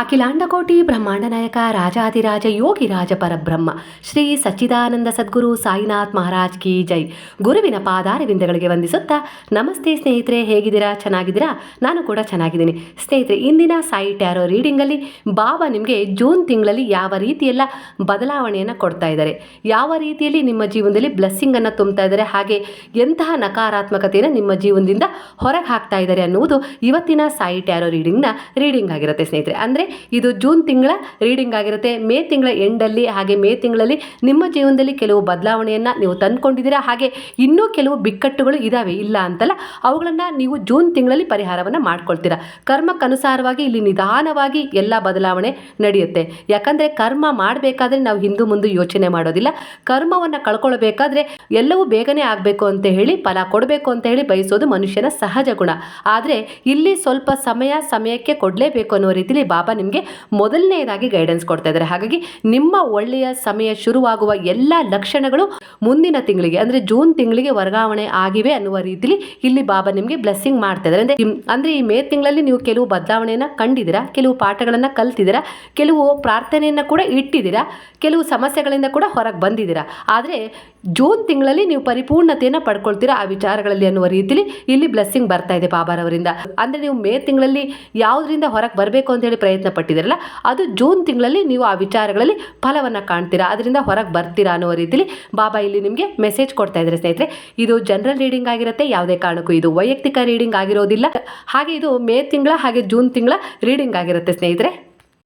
ಅಖಿಲಾಂಡಕೋಟಿ ಬ್ರಹ್ಮಾಂಡ ನಾಯಕ ರಾಜಾದಿರಾಜ ಯೋಗಿ ರಾಜ ಪರಬ್ರಹ್ಮ, ಶ್ರೀ ಸಚ್ಚಿದಾನಂದ ಸದ್ಗುರು ಸಾಯಿನಾಥ್ ಮಹಾರಾಜ್ ಕಿ ಜೈ. ಗುರುವಿನ ಪಾದಾರವಿಂದಗಳಿಗೆ ವಂದಿಸುತ್ತಾ, ನಮಸ್ತೆ ಸ್ನೇಹಿತರೆ, ಹೇಗಿದ್ದೀರಾ? ಚೆನ್ನಾಗಿದ್ದೀರಾ? ನಾನು ಕೂಡ ಚೆನ್ನಾಗಿದ್ದೀನಿ. ಸ್ನೇಹಿತರೆ, ಇಂದಿನ ಸಾಯಿ ಟ್ಯಾರೋ ರೀಡಿಂಗಲ್ಲಿ ಬಾಬಾ ನಿಮಗೆ ಜೂನ್ ತಿಂಗಳಲ್ಲಿ ಯಾವ ರೀತಿಯೆಲ್ಲ ಬದಲಾವಣೆಯನ್ನು ಕೊಡ್ತಾ ಇದ್ದಾರೆ? ಯಾವ ರೀತಿಯಲ್ಲಿ ನಿಮ್ಮ ಜೀವನದಲ್ಲಿ ಬ್ಲೆಸ್ಸಿಂಗನ್ನು ತುಂಬ್ತಾ ಇದ್ದಾರೆ? ಹಾಗೆ ಎಂತಹ ನಕಾರಾತ್ಮಕತೆಯನ್ನು ನಿಮ್ಮ ಜೀವನದಿಂದ ಹೊರಗೆ ಹಾಕ್ತಾ ಇದ್ದಾರೆ ಅನ್ನುವುದು ಇವತ್ತಿನ ಸಾಯಿ ಟ್ಯಾರೋ ರೀಡಿಂಗ್ನ ರೀಡಿಂಗ್ ಆಗಿರುತ್ತೆ ಸ್ನೇಹಿತರೆ. ಅಂದರೆ ಇದು ಜೂನ್ ತಿಂಗಳ ರೀಡಿಂಗ್ ಆಗಿರುತ್ತೆ. ಮೇ ತಿಂಗಳ ಎಂಡಲ್ಲಿ ಹಾಗೆ ಮೇ ತಿಂಗಳಲ್ಲಿ ನಿಮ್ಮ ಜೀವನದಲ್ಲಿ ಕೆಲವು ಬದಲಾವಣೆಯನ್ನು ನೀವು ತಂದುಕೊಂಡಿದ್ದೀರಾ? ಹಾಗೆ ಇನ್ನೂ ಕೆಲವು ಬಿಕ್ಕಟ್ಟುಗಳು ಇದ್ದಾವೆ ಇಲ್ಲ ಅಂತಲ್ಲ? ಅವುಗಳನ್ನು ನೀವು ಜೂನ್ ತಿಂಗಳಲ್ಲಿ ಪರಿಹಾರವನ್ನು ಮಾಡ್ಕೊಳ್ತೀರಾ? ಕರ್ಮಕ್ಕನುಸಾರವಾಗಿ ಇಲ್ಲಿ ನಿಧಾನವಾಗಿ ಎಲ್ಲ ಬದಲಾವಣೆ ನಡೆಯುತ್ತೆ. ಯಾಕಂದರೆ ಕರ್ಮ ಮಾಡಬೇಕಾದ್ರೆ ನಾವು ಹಿಂದೂ ಮುಂದೆ ಯೋಚನೆ ಮಾಡೋದಿಲ್ಲ. ಕರ್ಮವನ್ನು ಕಳ್ಕೊಳ್ಬೇಕಾದ್ರೆ ಎಲ್ಲವೂ ಬೇಗನೆ ಆಗಬೇಕು ಅಂತ ಹೇಳಿ, ಫಲ ಕೊಡಬೇಕು ಅಂತ ಹೇಳಿ ಬಯಸೋದು ಮನುಷ್ಯನ ಸಹಜ ಗುಣ. ಆದರೆ ಇಲ್ಲಿ ಸ್ವಲ್ಪ ಸಮಯ, ಸಮಯಕ್ಕೆ ಕೊಡಲೇಬೇಕು ಅನ್ನೋ ರೀತಿಯಲ್ಲಿ ಬಾಬಾ ನಿಮಗೆ ಮೊದಲನೆಯದಾಗಿ ಗೈಡೆನ್ಸ್ ಕೊಡ್ತಾ ಇದ್ದಾರೆ. ಹಾಗಾಗಿ ನಿಮ್ಮ ಒಳ್ಳೆಯ ಸಮಯ ಶುರುವಾಗುವ ಎಲ್ಲ ಲಕ್ಷಣಗಳು ಮುಂದಿನ ತಿಂಗಳಿಗೆ, ಅಂದರೆ ಜೂನ್ ತಿಂಗಳಿಗೆ ವರ್ಗಾವಣೆ ಆಗಿವೆ ಅನ್ನುವ ರೀತಿಯಲ್ಲಿ ಇಲ್ಲಿ ಬಾಬಾ ನಿಮಗೆ ಬ್ಲೆಸ್ಸಿಂಗ್ ಮಾಡ್ತಾ ಇದ್ದಾರೆ. ಅಂದರೆ ಅಂದರೆ ಈ ಮೇ ತಿಂಗಳಲ್ಲಿ ನೀವು ಕೆಲವು ಬದಲಾವಣೆಯನ್ನು ಕಂಡಿದ್ದೀರಾ, ಕೆಲವು ಪಾಠಗಳನ್ನು ಕಲ್ತಿದ್ದೀರಾ, ಕೆಲವು ಪ್ರಾರ್ಥನೆಯನ್ನು ಕೂಡ ಇಟ್ಟಿದ್ದೀರಾ, ಕೆಲವು ಸಮಸ್ಯೆಗಳಿಂದ ಕೂಡ ಹೊರಗೆ ಬಂದಿದ್ದೀರಾ. ಆದರೆ ಜೂನ್ ತಿಂಗಳಲ್ಲಿ ನೀವು ಪರಿಪೂರ್ಣತೆಯನ್ನು ಪಡ್ಕೊಳ್ತೀರಾ ಆ ವಿಚಾರಗಳಲ್ಲಿ ಅನ್ನುವ ರೀತಿಯಲ್ಲಿ ಇಲ್ಲಿ ಬ್ಲೆಸ್ಸಿಂಗ್ ಬರ್ತಾ ಇದೆ ಬಾಬಾರವರಿಂದ ಅಂದರೆ ನೀವು ಮೇ ತಿಂಗಳಲ್ಲಿ ಯಾವುದರಿಂದ ಹೊರಗೆ ಬರಬೇಕು ಅಂತ ಹೇಳಿ ಪ್ರಯತ್ನ ಪಟ್ಟಿದ್ದೀರಲ್ಲ, ಅದು ಜೂನ್ ತಿಂಗಳಲ್ಲಿ ನೀವು ಆ ವಿಚಾರಗಳಲ್ಲಿ ಫಲವನ್ನು ಕಾಣ್ತೀರಾ, ಅದರಿಂದ ಹೊರಗೆ ಬರ್ತೀರಾ ಅನ್ನುವ ರೀತಿಯಲ್ಲಿ ಬಾಬಾ ಇಲ್ಲಿ ನಿಮಗೆ ಮೆಸೇಜ್ ಕೊಡ್ತಾ ಇದ್ದಾರೆ ಸ್ನೇಹಿತರೆ. ಇದು ಜನರಲ್ ರೀಡಿಂಗ್ ಆಗಿರುತ್ತೆ, ಯಾವುದೇ ಕಾರಣಕ್ಕೂ ಇದು ವೈಯಕ್ತಿಕ ರೀಡಿಂಗ್ ಆಗಿರೋದಿಲ್ಲ. ಹಾಗೆ ಇದು ಮೇ ತಿಂಗಳ, ಹಾಗೆ ಜೂನ್ ತಿಂಗಳ ರೀಡಿಂಗ್ ಆಗಿರುತ್ತೆ ಸ್ನೇಹಿತರೆ.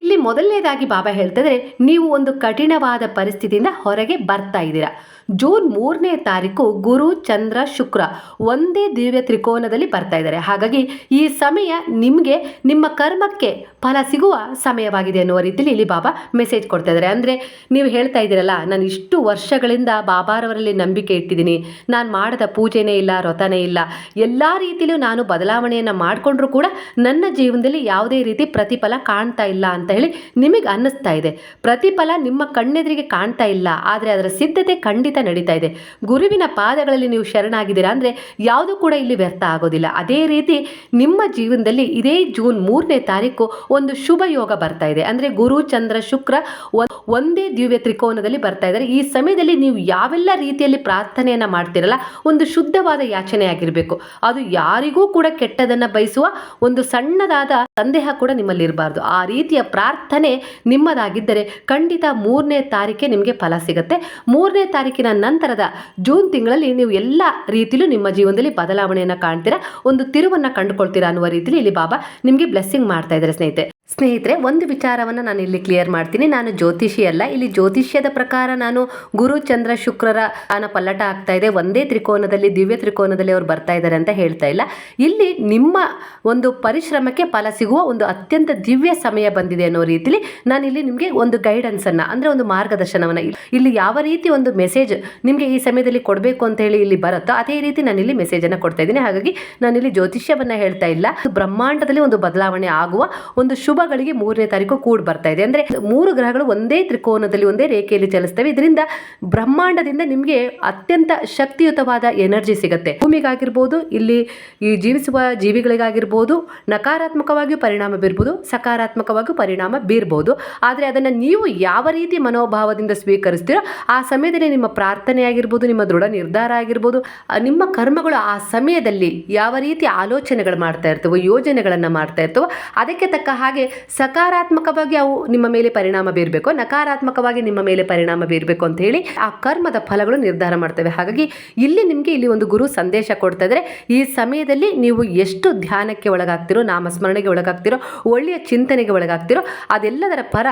ಇಲ್ಲಿ ಮೊದಲನೇದಾಗಿ ಬಾಬಾ ಹೇಳ್ತಿದ್ರೆ ನೀವು ಒಂದು ಕಠಿಣವಾದ ಪರಿಸ್ಥಿತಿಯಿಂದ ಹೊರಗೆ ಬರ್ತಾ ಇದ್ದೀರಾ. ಜೂನ್ ಮೂರನೇ ತಾರೀಕು ಗುರು, ಚಂದ್ರ, ಶುಕ್ರ ಒಂದೇ ದಿವ್ಯ ತ್ರಿಕೋನದಲ್ಲಿ ಬರ್ತಾ ಇದ್ದಾರೆ. ಹಾಗಾಗಿ ಈ ಸಮಯ ನಿಮಗೆ, ನಿಮ್ಮ ಕರ್ಮಕ್ಕೆ ಫಲ ಸಿಗುವ ಸಮಯವಾಗಿದೆ ಅನ್ನುವ ರೀತಿಯಲ್ಲಿ ಇಲ್ಲಿ ಬಾಬಾ ಮೆಸೇಜ್ ಕೊಡ್ತಾ ಇದ್ದಾರೆ. ಅಂದರೆ ನೀವು ಹೇಳ್ತಾ ಇದ್ದೀರಲ್ಲ, ನಾನು ಇಷ್ಟು ವರ್ಷಗಳಿಂದ ಬಾಬಾರವರಲ್ಲಿ ನಂಬಿಕೆ ಇಟ್ಟಿದ್ದೀನಿ. ನಾನು ಮಾಡಿದ ಪೂಜೆನೇ ಇಲ್ಲ, ವ್ರತನೇ ಇಲ್ಲ. ಎಲ್ಲ ರೀತಿಯಲ್ಲೂ ನಾನು ಬದಲಾವಣೆಯನ್ನು ಮಾಡಿಕೊಂಡ್ರೂ ಕೂಡ ನನ್ನ ಜೀವನದಲ್ಲಿ ಯಾವುದೇ ರೀತಿ ಪ್ರತಿಫಲ ಕಾಣ್ತಾ ಇಲ್ಲ ಅಂತ ಹೇಳಿ ನಿಮಗೆ ಅನ್ನಿಸ್ತಾ ಇದೆ. ಪ್ರತಿಫಲ ನಿಮ್ಮ ಕಣ್ಣೆದುರಿಗೆ ಕಾಣ್ತಾ ಇಲ್ಲ. ಆದರೆ ಅದರ ಸಿದ್ಧತೆ ಖಂಡಿತ ನಡೀತಾ ಇದೆ. ಗುರುವಿನ ಪಾದಗಳಲ್ಲಿ ನೀವು ಶರಣಾಗಿದ್ದೀರಾ ಅಂದರೆ ಯಾವುದು ಕೂಡ ಇಲ್ಲಿ ವ್ಯರ್ಥ ಆಗೋದಿಲ್ಲ. ಅದೇ ರೀತಿ ನಿಮ್ಮ ಜೀವನದಲ್ಲಿ ಇದೇ ಜೂನ್ ಮೂರನೇ ತಾರೀಕು ಒಂದು ಶುಭ ಯೋಗ ಬರ್ತಾ ಇದೆ. ಅಂದರೆ ಗುರು, ಚಂದ್ರ, ಶುಕ್ರ ಒಂದೇ ದಿವ್ಯ ತ್ರಿಕೋನದಲ್ಲಿ ಬರ್ತಾ ಇದ್ದಾರೆ. ಈ ಸಮಯದಲ್ಲಿ ನೀವು ಯಾವೆಲ್ಲ ರೀತಿಯಲ್ಲಿ ಪ್ರಾರ್ಥನೆಯನ್ನು ಮಾಡ್ತಿರಲ್ಲ, ಒಂದು ಶುದ್ಧವಾದ ಯಾಚನೆ ಆಗಿರಬೇಕು. ಅದು ಯಾರಿಗೂ ಕೂಡ ಕೆಟ್ಟದನ್ನು ಬಯಸುವ ಒಂದು ಸಣ್ಣದಾದ ಸಂದೇಹ ಕೂಡ ನಿಮ್ಮಲ್ಲಿ ಇರಬಾರ್ದು. ಆ ರೀತಿಯ ಪ್ರಾರ್ಥನೆ ನಿಮ್ಮದಾಗಿದ್ದರೆ ಖಂಡಿತ ಮೂರನೇ ತಾರೀಕೆ ನಿಮಗೆ ಫಲ ಸಿಗುತ್ತೆ. ಮೂರನೇ ತಾರೀಕಿನ ನಂತರದ ಜೂನ್ ತಿಂಗಳಲ್ಲಿ ನೀವು ಎಲ್ಲ ರೀತಿಯಲ್ಲೂ ನಿಮ್ಮ ಜೀವನದಲ್ಲಿ ಬದಲಾವಣೆಯನ್ನು ಕಾಣ್ತೀರಾ? ಒಂದು ತಿರುವನ್ನು ಕಂಡುಕೊಳ್ತೀರಾ ಅನ್ನುವ ರೀತಿಯಲ್ಲಿ ಇಲ್ಲಿ ಬಾಬಾ ನಿಮಗೆ ಬ್ಲೆಸ್ಸಿಂಗ್ ಮಾಡ್ತಾ ಇದ್ದಾರೆ ಸ್ನೇಹಿತರೆ. ಸ್ನೇಹಿತರೆ, ಒಂದು ವಿಚಾರವನ್ನು ನಾನು ಇಲ್ಲಿ ಕ್ಲಿಯರ್ ಮಾಡ್ತೀನಿ. ನಾನು ಜ್ಯೋತಿಷಿ ಅಲ್ಲ. ಇಲ್ಲಿ ಜ್ಯೋತಿಷ್ಯದ ಪ್ರಕಾರ ನಾನು ಗುರು, ಚಂದ್ರ, ಶುಕ್ರರ ಆನ ಪಲ್ಲಟ ಆಗ್ತಾ ಇದೆ. ಒಂದೇ ತ್ರಿಕೋನದಲ್ಲಿ, ದಿವ್ಯ ತ್ರಿಕೋನದಲ್ಲಿ ಅವ್ರು ಬರ್ತಾ ಇದ್ದಾರೆ ಅಂತ ಹೇಳ್ತಾ ಇಲ್ಲ. ಇಲ್ಲಿ ನಿಮ್ಮ ಒಂದು ಪರಿಶ್ರಮಕ್ಕೆ ಫಲ ಸಿಗುವ ಒಂದು ಅತ್ಯಂತ ದಿವ್ಯ ಸಮಯ ಬಂದಿದೆ ಅನ್ನೋ ರೀತಿಲಿ ನಾನು ಇಲ್ಲಿ ನಿಮಗೆ ಒಂದು ಗೈಡೆನ್ಸನ್ನು ಅಂದರೆ ಒಂದು ಮಾರ್ಗದರ್ಶನವನ್ನು ಇಲ್ಲಿ ಯಾವ ರೀತಿ ಒಂದು ಮೆಸೇಜ್ ನಿಮಗೆ ಈ ಸಮಯದಲ್ಲಿ ಕೊಡಬೇಕು ಅಂತ ಹೇಳಿ ಇಲ್ಲಿ ಬರುತ್ತೋ, ಅದೇ ರೀತಿ ನಾನು ಇಲ್ಲಿ ಮೆಸೇಜನ್ನು ಕೊಡ್ತಾ ಇದ್ದೀನಿ. ಹಾಗಾಗಿ ನಾನು ಇಲ್ಲಿ ಜ್ಯೋತಿಷ್ಯವನ್ನು ಹೇಳ್ತಾ ಇಲ್ಲ. ಬ್ರಹ್ಮಾಂಡದಲ್ಲಿ ಒಂದು ಬದಲಾವಣೆ ಆಗುವ ಒಂದು ಶುಭಗಳಿಗೆ ಮೂರನೇ ತಾರೀಕು ಕೂಡ್ ಬರ್ತಾ ಇದೆ. ಅಂದರೆ ಮೂರು ಗ್ರಹಗಳು ಒಂದೇ ತ್ರಿಕೋನದಲ್ಲಿ ಒಂದೇ ರೇಖೆಯಲ್ಲಿ ಚಲಿಸ್ತವೆ. ಇದರಿಂದ ಬ್ರಹ್ಮಾಂಡದಿಂದ ನಿಮಗೆ ಅತ್ಯಂತ ಶಕ್ತಿಯುತವಾದ ಎನರ್ಜಿ ಸಿಗುತ್ತೆ. ಭೂಮಿಗಾಗಿರ್ಬೋದು, ಇಲ್ಲಿ ಈ ಜೀವಿಸುವ ಜೀವಿಗಳಿಗಾಗಿರ್ಬೋದು, ನಕಾರಾತ್ಮಕವಾಗಿಯೂ ಪರಿಣಾಮ ಬೀರ್ಬೋದು, ಸಕಾರಾತ್ಮಕವಾಗಿಯೂ ಪರಿಣಾಮ ಬೀರ್ಬೋದು. ಆದರೆ ಅದನ್ನು ನೀವು ಯಾವ ರೀತಿ ಮನೋಭಾವದಿಂದ ಸ್ವೀಕರಿಸ್ತೀರೋ, ಆ ಸಮಯದಲ್ಲಿ ನಿಮ್ಮ ಪ್ರಾರ್ಥನೆ ಆಗಿರ್ಬೋದು ನಿಮ್ಮ ದೃಢ ನಿರ್ಧಾರ ಆಗಿರ್ಬೋದು ನಿಮ್ಮ ಕರ್ಮಗಳು ಆ ಸಮಯದಲ್ಲಿ ಯಾವ ರೀತಿ ಆಲೋಚನೆಗಳು ಮಾಡ್ತಾ ಇರ್ತವೋ, ಯೋಜನೆಗಳನ್ನು ಮಾಡ್ತಾ ಇರ್ತವೋ, ಅದಕ್ಕೆ ತಕ್ಕ ಹಾಗೆ ಸಕಾರಾತ್ಮಕವಾಗಿ ಅವು ನಿಮ್ಮ ಮೇಲೆ ಪರಿಣಾಮ ಬೀರಬೇಕು, ನಕಾರಾತ್ಮಕವಾಗಿ ನಿಮ್ಮ ಮೇಲೆ ಪರಿಣಾಮ ಬೀರಬೇಕು ಅಂತ ಹೇಳಿ ಆ ಕರ್ಮದ ಫಲಗಳು ನಿರ್ಧಾರ ಮಾಡ್ತವೆ. ಹಾಗಾಗಿ ಇಲ್ಲಿ ನಿಮಗೆ ಇಲ್ಲಿ ಒಂದು ಗುರು ಸಂದೇಶ ಕೊಡ್ತಾ ಇದ್ರೆ ಈ ಸಮಯದಲ್ಲಿ ನೀವು ಎಷ್ಟು ಧ್ಯಾನಕ್ಕೆ ಒಳಗಾಗ್ತಿರೋ, ನಾಮಸ್ಮರಣೆಗೆ ಒಳಗಾಗ್ತಿರೋ, ಒಳ್ಳೆಯ ಚಿಂತನೆಗೆ ಒಳಗಾಗ್ತಿರೋ, ಅದೆಲ್ಲದರ ಪರ,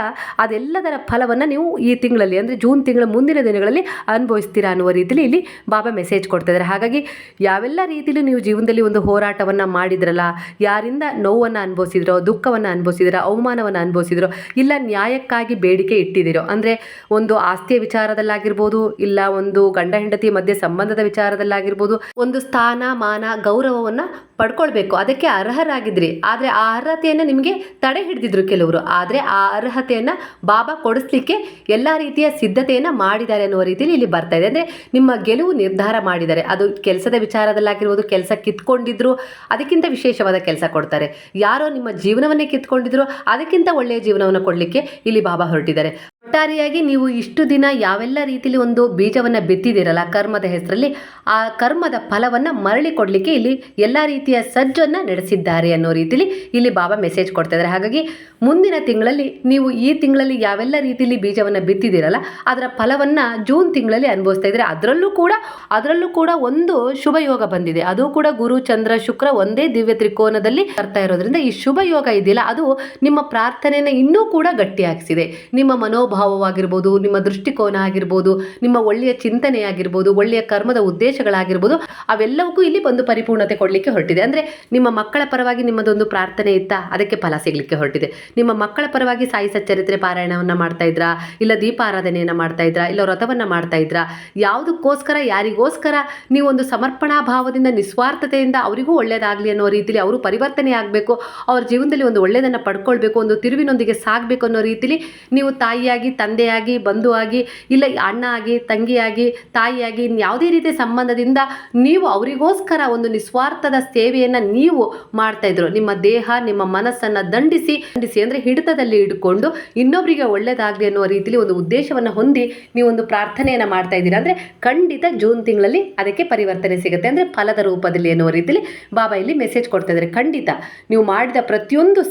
ಅದೆಲ್ಲದರ ಫಲವನ್ನು ನೀವು ಈ ತಿಂಗಳಲ್ಲಿ ಅಂದರೆ ಜೂನ್ ತಿಂಗಳ ಮುಂದಿನ ದಿನಗಳಲ್ಲಿ ಅನುಭವಿಸ್ತೀರಾ ಅನ್ನುವ ರೀತಿಯಲ್ಲಿ ಇಲ್ಲಿ ಬಾಬಾ ಮೆಸೇಜ್ ಕೊಡ್ತಾ ಇದ್ದಾರೆ ಹಾಗಾಗಿ ಯಾವೆಲ್ಲ ರೀತಿಯಲ್ಲೂ ನೀವು ಜೀವನದಲ್ಲಿ ಒಂದು ಹೋರಾಟವನ್ನು ಮಾಡಿದ್ರಲ್ಲ, ಯಾರಿಂದ ನೋವನ್ನು ಅನುಭವಿಸಿದ್ರೋ, ದುಃಖವನ್ನು ಅನುಭವಿಸಿದ್ರೋ ಅವಮಾನವನ್ನು ಅನುಭವಿಸಿದ್ರೋ? ಇಲ್ಲ ನ್ಯಾಯಕ್ಕಾಗಿ ಬೇಡಿಕೆ ಇಟ್ಟಿದ್ದೀರೋ ಅಂದರೆ ಒಂದು ಆಸ್ತಿಯ ವಿಚಾರದಲ್ಲಾಗಿರ್ಬೋದು, ಇಲ್ಲ ಒಂದು ಗಂಡ ಹೆಂಡತಿ ಮಧ್ಯೆ ಸಂಬಂಧದ ವಿಚಾರದಲ್ಲಾಗಿರ್ಬೋದು, ಒಂದು ಸ್ಥಾನ, ಮಾನ, ಗೌರವವನ್ನು ಪಡ್ಕೊಳ್ಬೇಕು. ಅದಕ್ಕೆ ಅರ್ಹರಾಗಿದ್ರಿ. ಆದರೆ ಆ ಅರ್ಹತೆಯನ್ನು ನಿಮಗೆ ತಡೆ ಹಿಡಿದಿದ್ರು ಕೆಲವರು. ಆದರೆ ಆ ಅರ್ಹತೆಯನ್ನು ಬಾಬಾ ಕೊಡಿಸ್ಲಿಕ್ಕೆ ಎಲ್ಲ ರೀತಿಯ ಸಿದ್ಧತೆಯನ್ನು ಮಾಡಿದ್ದಾರೆ ಅನ್ನುವ ರೀತಿಯಲ್ಲಿ ಇಲ್ಲಿ ಬರ್ತಾ ಇದೆ. ಅಂದರೆ ನಿಮ್ಮ ಗೆಲುವು ನಿರ್ಧಾರ ಮಾಡಿದ್ದಾರೆ. ಅದು ಕೆಲಸದ ವಿಚಾರದಲ್ಲಾಗಿರ್ಬೋದು, ಕೆಲಸ ಕಿತ್ಕೊಂಡಿದ್ರು, ಅದಕ್ಕಿಂತ ವಿಶೇಷವಾದ ಕೆಲಸ ಕೊಡ್ತಾರೆ. ಯಾರೋ ನಿಮ್ಮ ಜೀವನವನ್ನೇ ಕಿತ್ಕೊಂಡಿದ್ರು ಮಾಡಿದ್ರು ಅದಕ್ಕಿಂತ ಒಳ್ಳೆಯ ಜೀವನವನ್ನು ಕೊಡಲಿಕ್ಕೆ ಇಲ್ಲಿ ಬಾಬಾ ಹೊರಟಿದ್ದಾರೆ. ಒಟ್ಟಾರೆಯಾಗಿ ನೀವು ಇಷ್ಟು ದಿನ ಯಾವೆಲ್ಲ ರೀತಿಯಲ್ಲಿ ಒಂದು ಬೀಜವನ್ನು ಬಿತ್ತಿದಿರಲ್ಲ ಕರ್ಮದ ಹೆಸರಲ್ಲಿ, ಆ ಕರ್ಮದ ಫಲವನ್ನು ಮರಳಿ ಕೊಡಲಿಕ್ಕೆ ಇಲ್ಲಿ ಎಲ್ಲ ರೀತಿಯ ಸಜ್ಜನ್ನು ನಡೆಸಿದ್ದಾರೆ ಅನ್ನೋ ರೀತಿಯಲ್ಲಿ ಇಲ್ಲಿ ಬಾಬಾ ಮೆಸೇಜ್ ಕೊಡ್ತಾ ಇದ್ದಾರೆ. ಹಾಗಾಗಿ ಮುಂದಿನ ತಿಂಗಳಲ್ಲಿ ನೀವು ಈ ತಿಂಗಳಲ್ಲಿ ಯಾವೆಲ್ಲ ರೀತಿಯಲ್ಲಿ ಬೀಜವನ್ನು ಬಿತ್ತಿದಿರಲ್ಲ ಅದರ ಫಲವನ್ನು ಜೂನ್ ತಿಂಗಳಲ್ಲಿ ಅನುಭವಿಸ್ತಾ ಇದ್ದಾರೆ, ಅದರಲ್ಲೂ ಕೂಡ ಅದರಲ್ಲೂ ಕೂಡ ಒಂದು ಶುಭ ಯೋಗ ಬಂದಿದೆ. ಅದು ಕೂಡ ಗುರು, ಚಂದ್ರ, ಶುಕ್ರ ಒಂದೇ ದಿವ್ಯ ತ್ರಿಕೋನದಲ್ಲಿ ಬರ್ತಾ ಇರೋದ್ರಿಂದ ಈ ಶುಭ ಯೋಗ ಇದೆಯಲ್ಲ, ಅದು ನಿಮ್ಮ ಪ್ರಾರ್ಥನೆಯನ್ನು ಇನ್ನೂ ಕೂಡ ಗಟ್ಟಿಯಾಗಿಸಿದೆ. ನಿಮ್ಮ ಮನೋಭಾವವಾಗಿರ್ಬೋದು, ನಿಮ್ಮ ದೃಷ್ಟಿಕೋನ ಆಗಿರ್ಬೋದು, ನಿಮ್ಮ ಒಳ್ಳೆಯ ಚಿಂತನೆ ಆಗಿರ್ಬೋದು, ಒಳ್ಳೆಯ ಕರ್ಮದ ಉದ್ದೇಶಗಳಾಗಿರ್ಬೋದು, ಅವೆಲ್ಲವಕ್ಕೂ ಇಲ್ಲಿ ಒಂದು ಪರಿಪೂರ್ಣತೆ ಕೊಡಲಿಕ್ಕೆ ಹೊರಟಿದೆ. ಅಂದರೆ ನಿಮ್ಮ ಮಕ್ಕಳ ಪರವಾಗಿ ನಿಮ್ಮದೊಂದು ಪ್ರಾರ್ಥನೆ ಇತ್ತಾ? ಅದಕ್ಕೆ ಫಲ ಸಿಗಲಿಕ್ಕೆ ಹೊರಟಿದೆ. ನಿಮ್ಮ ಮಕ್ಕಳ ಪರವಾಗಿ ಸಾಯಿ ಸಚ್ಚರಿತ್ರೆ ಪಾರಾಯಣವನ್ನು ಮಾಡ್ತಾ ಇದ್ರಾ? ಇಲ್ಲ ದೀಪಾರಾಧನೆಯನ್ನು ಮಾಡ್ತಾ ಇದ್ರಾ? ಇಲ್ಲ ವ್ರತವನ್ನು ಮಾಡ್ತಾ ಇದ್ರಾ? ಯಾವುದಕ್ಕೋಸ್ಕರ, ಯಾರಿಗೋಸ್ಕರ ನೀವು ಒಂದು ಸಮರ್ಪಣಾ ಭಾವದಿಂದ, ನಿಸ್ವಾರ್ಥತೆಯಿಂದ ಅವರಿಗೂ ಒಳ್ಳೆಯದಾಗಲಿ ಅನ್ನೋ ರೀತಿಯಲ್ಲಿ ಅವರು ಪರಿವರ್ತನೆ ಆಗಬೇಕು ಅವ್ರ ಜೀವನದಲ್ಲಿ ಒಂದು ಒಳ್ಳೆಯದನ್ನು ಪಡ್ಕೊಳ್ಬೇಕು, ಒಂದು ತಿರುವಿನೊಂದಿಗೆ ಸಾಗಬೇಕು ಅನ್ನೋ ರೀತಿಲಿ ನೀವು ತಾಯಿಯಾಗಿ, ತಂದೆಯಾಗಿ, ಬಂಧುವಾಗಿ, ಇಲ್ಲ ಅಣ್ಣ ಆಗಿ ತಂಗಿಯಾಗಿ, ತಾಯಿಯಾಗಿ ಯಾವುದೇ ರೀತಿಯ ಸಂಬಂಧದಿಂದ ನೀವು ಅವರಿಗೋಸ್ಕರ ಒಂದು ನಿಸ್ವಾರ್ಥದ ಸೇವೆಯನ್ನು ನೀವು ಮಾಡ್ತಾ ಇದ್ರು. ನಿಮ್ಮ ದೇಹ, ನಿಮ್ಮ ಮನಸ್ಸನ್ನು ದಂಡಿಸಿ ದಂಡಿಸಿ ಅಂದರೆ ಹಿಡಿತದಲ್ಲಿ ಇಟ್ಕೊಂಡು ಇನ್ನೊಬ್ಬರಿಗೆ ಒಳ್ಳೆಯದಾಗಲಿ ಅನ್ನೋ ರೀತಿಲಿ ಒಂದು ಉದ್ದೇಶವನ್ನು ಹೊಂದಿ ನೀವು ಒಂದು ಪ್ರಾರ್ಥನೆಯನ್ನು ಮಾಡ್ತಾ ಇದ್ದೀರಾ ಅಂದರೆ ಖಂಡಿತ ಜೂನ್ ತಿಂಗಳಲ್ಲಿ ಅದಕ್ಕೆ ಪರಿವರ್ತನೆ ಸಿಗುತ್ತೆ. ಅಂದರೆ ಫಲದ ರೂಪದಲ್ಲಿ ಅನ್ನೋ ರೀತಿಲಿ ಬಾಬಾ ಇಲ್ಲಿ ಮೆಸೇಜ್ ಕೊಡ್ತಾ ಇದ್ದಾರೆ. ಖಂಡಿತ ನೀವು ಮಾಡಿದ ಪ್ರತಿಯೊಂದು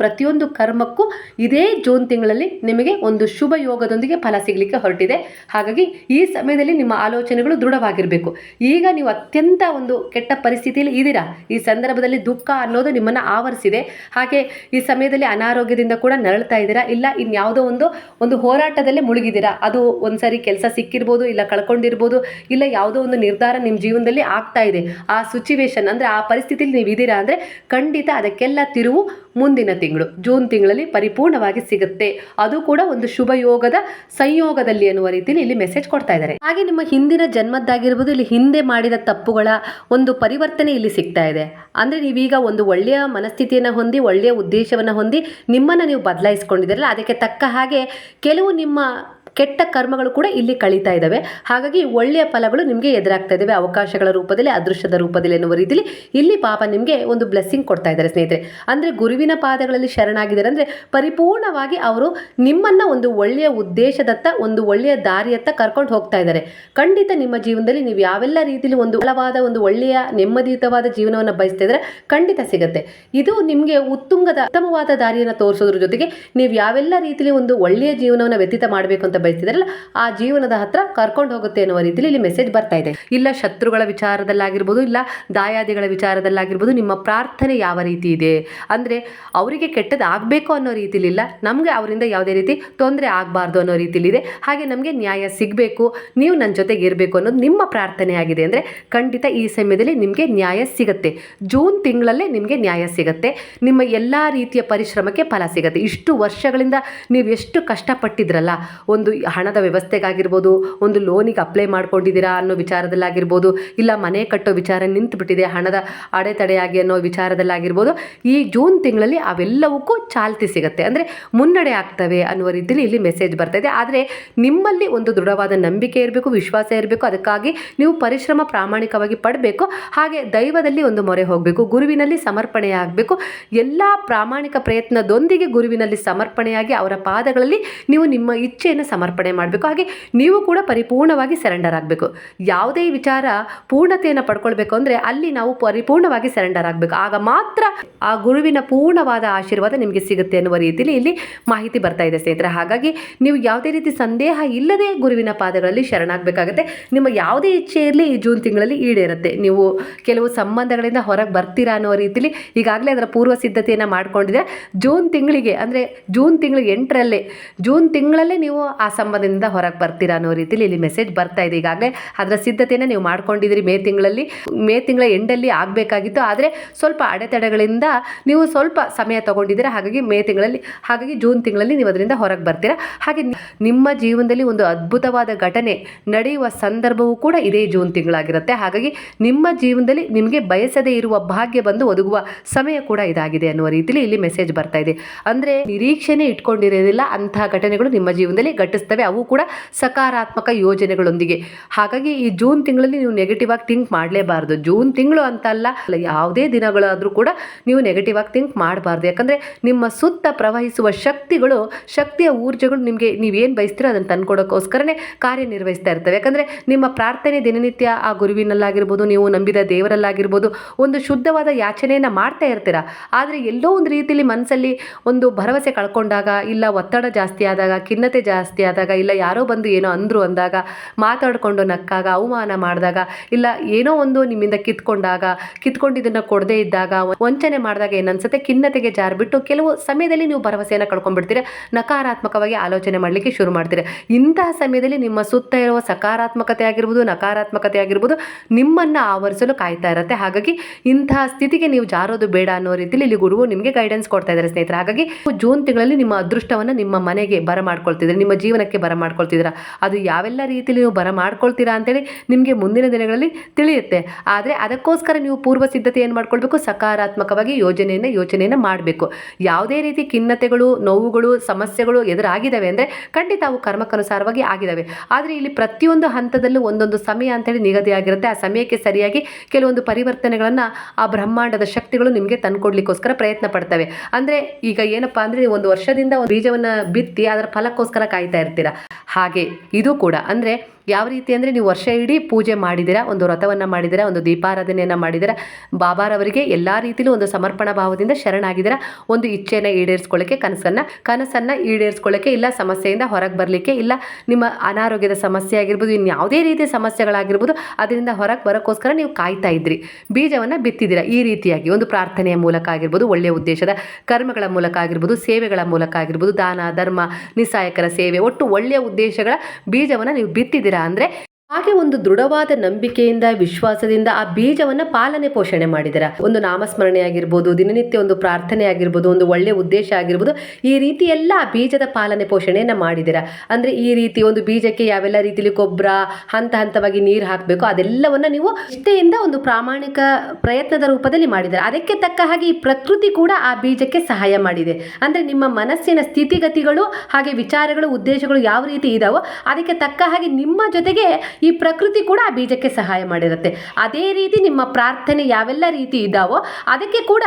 ಪ್ರತಿಯೊಂದು ಕರ್ಮಕ್ಕೂ ಇದೇ ಜೂನ್ ತಿಂಗಳಲ್ಲಿ ನಿಮಗೆ ಒಂದು ಶುಭ ಯೋಗದೊಂದಿಗೆ ಫಲ ಸಿಗಲಿಕ್ಕೆ ಹೊರಟಿದೆ. ಹಾಗಾಗಿ ಈ ಸಮಯದಲ್ಲಿ ನಿಮ್ಮ ಆಲೋಚನೆಗಳು ದೃಢವಾಗಿರಬೇಕು. ಈಗ ನೀವು ಅತ್ಯಂತ ಒಂದು ಕೆಟ್ಟ ಪರಿಸ್ಥಿತಿಯಲ್ಲಿ ಇದ್ದೀರಾ? ಈ ಸಂದರ್ಭದಲ್ಲಿ ದುಃಖ ಅನ್ನೋದು ನಿಮ್ಮನ್ನು ಆವರಿಸಿದೆ. ಹಾಗೆ ಈ ಸಮಯದಲ್ಲಿ ಅನಾರೋಗ್ಯದಿಂದ ಕೂಡ ನರಳ್ತಾ ಇದ್ದೀರಾ? ಇಲ್ಲ, ಇನ್ಯಾವುದೋ ಒಂದು ಒಂದು ಹೋರಾಟದಲ್ಲೇ ಮುಳುಗಿದ್ದೀರಾ? ಅದು ಒಂದ್ಸರಿ ಕೆಲಸ ಸಿಕ್ಕಿರ್ಬೋದು, ಇಲ್ಲ ಕಳ್ಕೊಂಡಿರ್ಬೋದು, ಇಲ್ಲ ಯಾವುದೋ ಒಂದು ನಿರ್ಧಾರ ನಿಮ್ಮ ಜೀವನದಲ್ಲಿ ಆಗ್ತಾ ಇದೆ. ಆ ಸಿಚುವೇಶನ್ ಅಂದರೆ ಆ ಪರಿಸ್ಥಿತಿಯಲ್ಲಿ ನೀವು ಇದ್ದೀರಾ ಅಂದರೆ ಖಂಡಿತ ಅದಕ್ಕೆಲ್ಲ ತಿರುವು ಮುಂದಿನ ತಿಂಗಳು, ಜೂನ್ ತಿಂಗಳಲ್ಲಿ ಪರಿಪೂರ್ಣವಾಗಿ ಸಿಗುತ್ತೆ. ಅದು ಕೂಡ ಒಂದು ಶುಭ ಯೋಗದ ಸಂಯೋಗದಲ್ಲಿ ಅನ್ನುವ ರೀತಿಯಲ್ಲಿ ಇಲ್ಲಿ ಮೆಸೇಜ್ ಕೊಡ್ತಾ ಇದ್ದಾರೆ. ಹಾಗೆ ನಿಮ್ಮ ಹಿಂದಿನ ಜನ್ಮದ್ದಾಗಿರ್ಬೋದು, ಇಲ್ಲಿ ಹಿಂದೆ ಮಾಡಿದ ತಪ್ಪುಗಳ ಒಂದು ಪರಿವರ್ತನೆ ಇಲ್ಲಿ ಸಿಗ್ತಾ ಇದೆ. ಅಂದರೆ ನೀವೀಗ ಒಂದು ಒಳ್ಳೆಯ ಮನಸ್ಥಿತಿಯನ್ನು ಹೊಂದಿ, ಒಳ್ಳೆಯ ಉದ್ದೇಶವನ್ನು ಹೊಂದಿ ನಿಮ್ಮನ್ನು ನೀವು ಬದಲಾಯಿಸ್ಕೊಂಡಿದ್ದೀರಲ್ಲ, ಅದಕ್ಕೆ ತಕ್ಕ ಹಾಗೆ ಕೆಲವು ನಿಮ್ಮ ಕೆಟ್ಟ ಕರ್ಮಗಳು ಕೂಡ ಇಲ್ಲಿ ಕಳೀತಾ ಇದ್ದಾವೆ ಹಾಗಾಗಿ ಒಳ್ಳೆಯ ಫಲಗಳು ನಿಮಗೆ ಎದುರಾಗ್ತಾ ಇದ್ದಾವೆ ಅವಕಾಶಗಳ ರೂಪದಲ್ಲಿ ಅದೃಶ್ಯದ ರೂಪದಲ್ಲಿ ಎನ್ನುವ ರೀತಿಯಲ್ಲಿ ಇಲ್ಲಿ ಪಾಪ ನಿಮಗೆ ಒಂದು ಬ್ಲೆಸ್ಸಿಂಗ್ ಕೊಡ್ತಾ ಇದ್ದಾರೆ ಸ್ನೇಹಿತರೆ. ಅಂದರೆ ಗುರುವಿನ ಪಾದಗಳಲ್ಲಿ ಶರಣಾಗಿದ್ದಾರೆ ಅಂದರೆ ಪರಿಪೂರ್ಣವಾಗಿ ಅವರು ನಿಮ್ಮನ್ನು ಒಂದು ಒಳ್ಳೆಯ ಉದ್ದೇಶದತ್ತ, ಒಂದು ಒಳ್ಳೆಯ ದಾರಿಯತ್ತ ಕರ್ಕೊಂಡು ಹೋಗ್ತಾ ಇದ್ದಾರೆ. ಖಂಡಿತ ನಿಮ್ಮ ಜೀವನದಲ್ಲಿ ನೀವು ಯಾವೆಲ್ಲ ರೀತಿಯಲ್ಲಿ ಒಂದು ಬಲವಾದ, ಒಂದು ಒಳ್ಳೆಯ, ನೆಮ್ಮದಿಯುತವಾದ ಜೀವನವನ್ನು ಬಯಸ್ತಾ ಇದ್ರೆ ಖಂಡಿತ ಸಿಗುತ್ತೆ. ಇದು ನಿಮಗೆ ಉತ್ತುಂಗದ ಉತ್ತಮವಾದ ದಾರಿಯನ್ನು ತೋರಿಸೋದ್ರ ಜೊತೆಗೆ ನೀವು ಯಾವೆಲ್ಲ ರೀತಿಯಲ್ಲಿ ಒಂದು ಒಳ್ಳೆಯ ಜೀವನವನ್ನು ವ್ಯತೀತ ಮಾಡಬೇಕು ಅಂತ ಬಯಸ್ತಿದ್ರಲ್ಲ ಆ ಜೀವನದ ಹತ್ರ ಕರ್ಕೊಂಡು ಹೋಗುತ್ತೆ ಅನ್ನುವ ರೀತಿಯಲ್ಲಿ ಇಲ್ಲಿ ಮೆಸೇಜ್ ಬರ್ತಾ ಇದೆ. ಇಲ್ಲ, ಶತ್ರುಗಳ ವಿಚಾರದಲ್ಲಾಗಿರ್ಬೋದು, ಇಲ್ಲ ದಾಯಾದಿಗಳ ವಿಚಾರದಲ್ಲಾಗಿರ್ಬೋದು, ನಿಮ್ಮ ಪ್ರಾರ್ಥನೆ ಯಾವ ರೀತಿ ಇದೆ? ಅಂದರೆ ಅವರಿಗೆ ಕೆಟ್ಟದ್ದು ಆಗಬೇಕು ಅನ್ನೋ ರೀತಿಲಿಲ್ಲ ನಮಗೆ ಅವರಿಂದ ಯಾವುದೇ ರೀತಿ ತೊಂದರೆ ಆಗಬಾರ್ದು ಅನ್ನೋ ರೀತಿಲಿದೆ ಹಾಗೆ ನಮಗೆ ನ್ಯಾಯ ಸಿಗಬೇಕು, ನೀವು ನನ್ನ ಜೊತೆಗೆ ಇರಬೇಕು ಅನ್ನೋದು ನಿಮ್ಮ ಪ್ರಾರ್ಥನೆ ಆಗಿದೆ. ಅಂದರೆ ಖಂಡಿತ ಈ ಸಮಯದಲ್ಲಿ ನಿಮಗೆ ನ್ಯಾಯ ಸಿಗುತ್ತೆ. ಜೂನ್ ತಿಂಗಳಲ್ಲೇ ನಿಮಗೆ ನ್ಯಾಯ ಸಿಗುತ್ತೆ. ನಿಮ್ಮ ಎಲ್ಲ ರೀತಿಯ ಪರಿಶ್ರಮಕ್ಕೆ ಫಲ ಸಿಗುತ್ತೆ. ಇಷ್ಟು ವರ್ಷಗಳಿಂದ ನೀವು ಎಷ್ಟು ಕಷ್ಟಪಟ್ಟಿದ್ರಲ್ಲ, ಒಂದು ಹಣದ ವ್ಯವಸ್ಥೆಗಾಗಿರ್ಬೋದು, ಒಂದು ಲೋನಿಗೆ ಅಪ್ಲೈ ಮಾಡ್ಕೊಂಡಿದ್ದೀರಾ ಅನ್ನೋ ವಿಚಾರದಲ್ಲಾಗಿರ್ಬೋದು, ಇಲ್ಲ ಮನೆ ಕಟ್ಟೋ ವಿಚಾರ ನಿಂತುಬಿಟ್ಟಿದೆ, ಹಣದ ಅಡೆತಡೆಯಾಗಿ ಅನ್ನೋ ವಿಚಾರದಲ್ಲಾಗಿರ್ಬೋದು, ಈ ಜೂನ್ ತಿಂಗಳಲ್ಲಿ ಅವೆಲ್ಲವಕ್ಕೂ ಚಾಲ್ತಿ ಸಿಗುತ್ತೆ. ಅಂದರೆ ಮುನ್ನಡೆ ಆಗ್ತವೆ ಅನ್ನುವ ರೀತಿಯಲ್ಲಿ ಇಲ್ಲಿ ಮೆಸೇಜ್ ಬರ್ತಾ ಇದೆ. ಆದರೆ ನಿಮ್ಮಲ್ಲಿ ಒಂದು ದೃಢವಾದ ನಂಬಿಕೆ ಇರಬೇಕು, ವಿಶ್ವಾಸ ಇರಬೇಕು, ಅದಕ್ಕಾಗಿ ನೀವು ಪರಿಶ್ರಮ ಪ್ರಾಮಾಣಿಕವಾಗಿ ಪಡಬೇಕು. ಹಾಗೆ ದೈವದಲ್ಲಿ ಒಂದು ಮೊರೆ ಹೋಗಬೇಕು, ಗುರುವಿನಲ್ಲಿ ಸಮರ್ಪಣೆ ಆಗಬೇಕು. ಎಲ್ಲ ಪ್ರಾಮಾಣಿಕ ಪ್ರಯತ್ನದೊಂದಿಗೆ ಗುರುವಿನಲ್ಲಿ ಸಮರ್ಪಣೆಯಾಗಿ ಅವರ ಪಾದಗಳಲ್ಲಿ ನೀವು ನಿಮ್ಮ ಇಚ್ಛೆಯನ್ನು ಸಮರ್ಪಣೆ ಮಾಡಬೇಕು. ಹಾಗೆ ನೀವು ಕೂಡ ಪರಿಪೂರ್ಣವಾಗಿ ಸರೆಂಡರ್ ಆಗಬೇಕು. ಯಾವುದೇ ವಿಚಾರ ಪೂರ್ಣತೆಯನ್ನು ಪಡ್ಕೊಳ್ಬೇಕು ಅಂದರೆ ಅಲ್ಲಿ ನಾವು ಪರಿಪೂರ್ಣವಾಗಿ ಸರೆಂಡರ್ ಆಗಬೇಕು. ಆಗ ಮಾತ್ರ ಆ ಗುರುವಿನ ಪೂರ್ಣವಾದ ಆಶೀರ್ವಾದ ನಿಮಗೆ ಸಿಗುತ್ತೆ ಅನ್ನುವ ರೀತಿಯಲ್ಲಿ ಇಲ್ಲಿ ಮಾಹಿತಿ ಬರ್ತಾ ಇದೆ ಸ್ನೇಹಿತರೆ. ಹಾಗಾಗಿ ನೀವು ಯಾವುದೇ ರೀತಿ ಸಂದೇಹ ಇಲ್ಲದೆ ಗುರುವಿನ ಪಾದಗಳಲ್ಲಿ ಶರಣಾಗಬೇಕಾಗುತ್ತೆ. ನಿಮ್ಮ ಯಾವುದೇ ಇಚ್ಛೆ ಇರಲಿ ಈ ಜೂನ್ ತಿಂಗಳಲ್ಲಿ ಈಡೇರುತ್ತೆ. ನೀವು ಕೆಲವು ಸಂಬಂಧಗಳಿಂದ ಹೊರಗೆ ಬರ್ತೀರಾ ಅನ್ನೋ ರೀತಿಲಿ ಈಗಾಗಲೇ ಅದರ ಪೂರ್ವ ಸಿದ್ಧತೆಯನ್ನು ಮಾಡ್ಕೊಂಡಿದ್ರೆ ಜೂನ್ ತಿಂಗಳಿಗೆ ಅಂದರೆ ಜೂನ್ ತಿಂಗಳಿಗೆ ಎಂಟರಲ್ಲೇ, ಜೂನ್ ತಿಂಗಳಲ್ಲೇ ನೀವು ಆ ಸಂಬಂಧದಿಂದ ಹೊರಗೆ ಬರ್ತೀರಾ ಅನ್ನೋ ರೀತಿಲಿ ಇಲ್ಲಿ ಮೆಸೇಜ್ ಬರ್ತಾ ಇದೆ. ಈಗಾಗಲೇ ಅದರ ಸಿದ್ಧತೆಯನ್ನು ನೀವು ಮಾಡ್ಕೊಂಡಿದ್ದೀರಿ ಮೇ ತಿಂಗಳಲ್ಲಿ. ಮೇ ತಿಂಗಳ ಎಂಡಲ್ಲಿ ಆಗಬೇಕಾಗಿತ್ತು. ಆದರೆ ಸ್ವಲ್ಪ ಅಡೆತಡೆಗಳಿಂದ ನೀವು ಸ್ವಲ್ಪ ಸಮಯ ತಗೊಂಡಿದ್ದೀರಾ. ಹಾಗಾಗಿ ಮೇ ತಿಂಗಳಲ್ಲಿ, ಹಾಗಾಗಿ ಜೂನ್ ತಿಂಗಳಲ್ಲಿ ನೀವು ಅದರಿಂದ ಹೊರಗೆ ಬರ್ತೀರಾ. ಹಾಗೆ ನಿಮ್ಮ ಜೀವನದಲ್ಲಿ ಒಂದು ಅದ್ಭುತವಾದ ಘಟನೆ ನಡೆಯುವ ಸಂದರ್ಭವೂ ಕೂಡ ಇದೇ ಜೂನ್ ತಿಂಗಳಾಗಿರುತ್ತೆ. ಹಾಗಾಗಿ ನಿಮ್ಮ ಜೀವನದಲ್ಲಿ ನಿಮಗೆ ಬಯಸದೇ ಇರುವ ಭಾಗ್ಯ ಬಂದು ಒದಗುವ ಸಮಯ ಕೂಡ ಇದಾಗಿದೆ ಅನ್ನುವ ರೀತಿಯಲ್ಲಿ ಇಲ್ಲಿ ಮೆಸೇಜ್ ಬರ್ತಾ ಇದೆ. ಅಂದರೆ ನಿರೀಕ್ಷೆನೇ ಇಟ್ಕೊಂಡಿರೋದಿಲ್ಲ ಅಂತಹ ಘಟನೆಗಳು ನಿಮ್ಮ ಜೀವನದಲ್ಲಿ ಘಟಿಸ್ ಘಟಿಸ್ತವೆ ಅವು ಕೂಡ ಸಕಾರಾತ್ಮಕ ಯೋಜನೆಗಳೊಂದಿಗೆ. ಹಾಗಾಗಿ ಈ ಜೂನ್ ತಿಂಗಳಲ್ಲಿ ನೀವು ನೆಗೆಟಿವ್ ಆಗಿ ಥಿಂಕ್ ಮಾಡಲೇಬಾರ್ದು. ಜೂನ್ ತಿಂಗಳು ಅಂತಲ್ಲ ಅಲ್ಲ, ಯಾವುದೇ ದಿನಗಳಾದರೂ ಕೂಡ ನೀವು ನೆಗೆಟಿವ್ ಆಗಿ ಥಿಂಕ್ ಮಾಡಬಾರ್ದು. ಯಾಕಂದರೆ ನಿಮ್ಮ ಸುತ್ತ ಪ್ರವಹಿಸುವ ಶಕ್ತಿಗಳು ಶಕ್ತಿಯ ಊರ್ಜೆಗಳು ನಿಮಗೆ ನೀವೇನು ಬಯಸ್ತೀರೋ ಅದನ್ನು ತಂದುಕೊಡೋಕ್ಕೋಸ್ಕರನೇ ಕಾರ್ಯನಿರ್ವಹಿಸ್ತಾ ಇರ್ತವೆ. ಯಾಕಂದರೆ ನಿಮ್ಮ ಪ್ರಾರ್ಥನೆ ದಿನನಿತ್ಯ ಆ ಗುರುವಿನಲ್ಲಾಗಿರ್ಬೋದು ನೀವು ನಂಬಿದ ದೇವರಲ್ಲಾಗಿರ್ಬೋದು ಒಂದು ಶುದ್ಧವಾದ ಯಾಚನೆಯನ್ನು ಮಾಡ್ತಾ ಇರ್ತೀರ? ಆದರೆ ಎಲ್ಲೋ ಒಂದು ರೀತಿಯಲ್ಲಿ ಮನಸ್ಸಲ್ಲಿ ಒಂದು ಭರವಸೆ ಕಳ್ಕೊಂಡಾಗ ಇಲ್ಲ ಒತ್ತಡ ಜಾಸ್ತಿ ಆದಾಗ ಖಿನ್ನತೆ ಜಾಸ್ತಿ ಆದಾಗ ಇಲ್ಲ, ಯಾರೋ ಬಂದು ಏನೋ ಅಂದರು ಅಂದಾಗ, ಮಾತಾಡಿಕೊಂಡು ನಕ್ಕಾಗ, ಅವಮಾನ ಮಾಡಿದಾಗ, ಇಲ್ಲ, ಏನೋ ಒಂದು ನಿಮ್ಮಿಂದ ಕಿತ್ಕೊಂಡಾಗ, ಕಿತ್ಕೊಂಡಿದ್ದನ್ನು ಕೊಡದೇ ಇದ್ದಾಗ, ವಂಚನೆ ಮಾಡಿದಾಗ ಏನನ್ಸುತ್ತೆ? ಖಿನ್ನತೆಗೆ ಜಾರಿಬಿಟ್ಟು ಕೆಲವು ಸಮಯದಲ್ಲಿ ನೀವು ಭರವಸೆಯನ್ನು ಕಳ್ಕೊಂಡ್ಬಿಡ್ತೀರ ನಕಾರಾತ್ಮಕವಾಗಿ ಆಲೋಚನೆ ಮಾಡಲಿಕ್ಕೆ ಶುರು ಮಾಡ್ತೀರ. ಇಂತಹ ಸಮಯದಲ್ಲಿ ನಿಮ್ಮ ಸುತ್ತ ಇರುವ ಸಕಾರಾತ್ಮಕತೆ ಆಗಿರ್ಬೋದು, ನಕಾರಾತ್ಮಕತೆ ಆಗಿರ್ಬೋದು, ನಿಮ್ಮನ್ನು ಆವರಿಸಲು ಕಾಯ್ತಾ ಇರುತ್ತೆ. ಹಾಗಾಗಿ ಇಂತಹ ಸ್ಥಿತಿಗೆ ನೀವು ಜಾರೋದು ಬೇಡ ಅನ್ನೋ ರೀತಿಯಲ್ಲಿ ಇಲ್ಲಿ ಗುರುವು ನಿಮಗೆ ಗೈಡೆನ್ಸ್ ಕೊಡ್ತಾ ಇದ್ದಾರೆ ಸ್ನೇಹಿತರೆ. ಹಾಗಾಗಿ ಜೂನ್ ತಿಂಗಳಲ್ಲಿ ನಿಮ್ಮ ಅದೃಷ್ಟವನ್ನು ನಿಮ್ಮ ಮನೆಗೆ ಬರ ಮಾಡ್ಕೊಳ್ತಿದ್ರೆ ನಿಮ್ಮ ಜೀವನಕ್ಕೆ ಬರ ಮಾಡ್ಕೊಳ್ತಿದ್ದೀರಾ? ಅದು ಯಾವೆಲ್ಲ ರೀತಿಯಲ್ಲಿ ನೀವು ಬರ ಮಾಡ್ಕೊಳ್ತೀರಾ ಅಂತೇಳಿ ನಿಮಗೆ ಮುಂದಿನ ದಿನಗಳಲ್ಲಿ ತಿಳಿಯುತ್ತೆ. ಆದರೆ ಅದಕ್ಕೋಸ್ಕರ ನೀವು ಪೂರ್ವ ಸಿದ್ಧತೆ ಏನು ಮಾಡ್ಕೊಳ್ಬೇಕು? ಸಕಾರಾತ್ಮಕವಾಗಿ ಯೋಜನೆಯನ್ನು ಯೋಚನೆಯನ್ನು ಮಾಡಬೇಕು. ಯಾವುದೇ ರೀತಿ ಖಿನ್ನತೆಗಳು, ನೋವುಗಳು, ಸಮಸ್ಯೆಗಳು ಎದುರಾಗಿದ್ದಾವೆ ಅಂದರೆ ಖಂಡಿತ ಅವು ಕರ್ಮಕ್ಕನುಸಾರವಾಗಿ ಆಗಿದ್ದಾವೆ. ಆದರೆ ಇಲ್ಲಿ ಪ್ರತಿಯೊಂದು ಹಂತದಲ್ಲೂ ಒಂದೊಂದು ಸಮಯ ಅಂತೇಳಿ ನಿಗದಿಯಾಗಿರುತ್ತೆ ಆ ಸಮಯಕ್ಕೆ ಸರಿಯಾಗಿ ಕೆಲವೊಂದು ಪರಿವರ್ತನೆಗಳನ್ನು ಆ ಬ್ರಹ್ಮಾಂಡದ ಶಕ್ತಿಗಳು ನಿಮಗೆ ತಂದುಕೊಡ್ಲಿಕ್ಕೋಸ್ಕರ ಪ್ರಯತ್ನ ಪಡ್ತವೆ. ಅಂದರೆ ಈಗ ಏನಪ್ಪಾ ಅಂದರೆ ಒಂದು ವರ್ಷದಿಂದ ಒಂದು ಬೀಜವನ್ನು ಬಿತ್ತಿ ಅದರ ಫಲಕ್ಕೋಸ್ಕರ ಕಾಯ್ತಾ ಇರ್ತೀರ. ಹಾಗೆ ಇದು ಕೂಡ ಅಂದರೆ ಯಾವ ರೀತಿ ಅಂದರೆ ನೀವು ವರ್ಷ ಇಡೀ ಪೂಜೆ ಮಾಡಿದಿರ ಒಂದು ವ್ರತವನ್ನು ಮಾಡಿದಿರ ಒಂದು ದೀಪಾರಾಧನೆಯನ್ನು ಮಾಡಿದ್ದೀರಾ, ಬಾಬಾರವರಿಗೆ ಎಲ್ಲ ರೀತಿಲೂ ಒಂದು ಸಮರ್ಪಣಾ ಭಾವದಿಂದ ಶರಣಾಗಿದ್ದೀರಾ, ಒಂದು ಇಚ್ಛೆಯನ್ನು ಈಡೇರಿಸ್ಕೊಳ್ಳೋಕೆ ಕನಸನ್ನು ಕನಸನ್ನು ಈಡೇರಿಸ್ಕೊಳ್ಳೋಕ್ಕೆ, ಇಲ್ಲ ಸಮಸ್ಯೆಯಿಂದ ಹೊರಗೆ ಬರಲಿಕ್ಕೆ, ಇಲ್ಲ ನಿಮ್ಮ ಅನಾರೋಗ್ಯದ ಸಮಸ್ಯೆ ಆಗಿರ್ಬೋದು ಇನ್ನು ಯಾವುದೇ ರೀತಿಯ ಸಮಸ್ಯೆಗಳಾಗಿರ್ಬೋದು, ಅದರಿಂದ ಹೊರಗೆ ಬರೋಕ್ಕೋಸ್ಕರ ನೀವು ಕಾಯ್ತಾ ಇದ್ರಿ. ಬೀಜವನ್ನು ಬಿತ್ತಿದ್ದೀರಾ, ಈ ರೀತಿಯಾಗಿ, ಒಂದು ಪ್ರಾರ್ಥನೆಯ ಮೂಲಕ ಆಗಿರ್ಬೋದು, ಒಳ್ಳೆಯ ಉದ್ದೇಶದ ಕರ್ಮಗಳ ಮೂಲಕ ಆಗಿರ್ಬೋದು, ಸೇವೆಗಳ ಮೂಲಕ ಆಗಿರ್ಬೋದು, ದಾನ, ಧರ್ಮ, ನಿಸ್ಸಾಯಕರ ಸೇವೆ, ಒಟ್ಟು ಒಳ್ಳೆಯ ಉದ್ದೇಶಗಳ ಬೀಜವನ್ನು ನೀವು ಬಿತ್ತಿದ್ದೀರಾ ಅಂದರೆ ಹಾಗೆ ಒಂದು ದೃಢವಾದ ನಂಬಿಕೆಯಿಂದ, ವಿಶ್ವಾಸದಿಂದ ಆ ಬೀಜವನ್ನ ಪಾಲನೆ, ಪೋಷಣೆ ಮಾಡಿದರ. ಒಂದು ನಾಮಸ್ಮರಣೆ ಆಗಿರ್ಬೋದು ದಿನನಿತ್ಯ ಒಂದು ಪ್ರಾರ್ಥನೆ ಆಗಿರ್ಬೋದು ಒಂದು ಒಳ್ಳೆಯ ಉದ್ದೇಶ ಆಗಿರ್ಬೋದು, ಈ ರೀತಿ ಎಲ್ಲ ಆ ಬೀಜದ ಪಾಲನೆ, ಪೋಷಣೆಯನ್ನು ಮಾಡಿದಿರ. ಅಂದರೆ ಈ ರೀತಿ ಒಂದು ಬೀಜಕ್ಕೆ ಯಾವೆಲ್ಲ ರೀತಿಯಲ್ಲಿ ಗೊಬ್ಬರ, ಹಂತ ಹಂತವಾಗಿ ನೀರು ಹಾಕಬೇಕು, ಅದೆಲ್ಲವನ್ನ ನೀವು ನಿಷ್ಠೆಯಿಂದ ಒಂದು ಪ್ರಾಮಾಣಿಕ ಪ್ರಯತ್ನದ ರೂಪದಲ್ಲಿ ಮಾಡಿದ್ದಾರೆ ಅದಕ್ಕೆ ತಕ್ಕ ಹಾಗೆ ಈ ಪ್ರಕೃತಿ ಕೂಡ ಆ ಬೀಜಕ್ಕೆ ಸಹಾಯ ಮಾಡಿದೆ. ಅಂದರೆ ನಿಮ್ಮ ಮನಸ್ಸಿನ ಸ್ಥಿತಿಗತಿಗಳು, ಹಾಗೆ ವಿಚಾರಗಳು, ಉದ್ದೇಶಗಳು ಯಾವ ರೀತಿ ಇದಾವೋ, ಅದಕ್ಕೆ ತಕ್ಕ ಹಾಗೆ ನಿಮ್ಮ ಜೊತೆಗೆ ಈ ಪ್ರಕೃತಿ ಕೂಡ ಆ ಬೀಜಕ್ಕೆ ಸಹಾಯ ಮಾಡಿರುತ್ತೆ. ಅದೇ ರೀತಿ ನಿಮ್ಮ ಪ್ರಾರ್ಥನೆ ಯಾವೆಲ್ಲ ರೀತಿ ಇದ್ದಾವೋ ಅದಕ್ಕೆ ಕೂಡ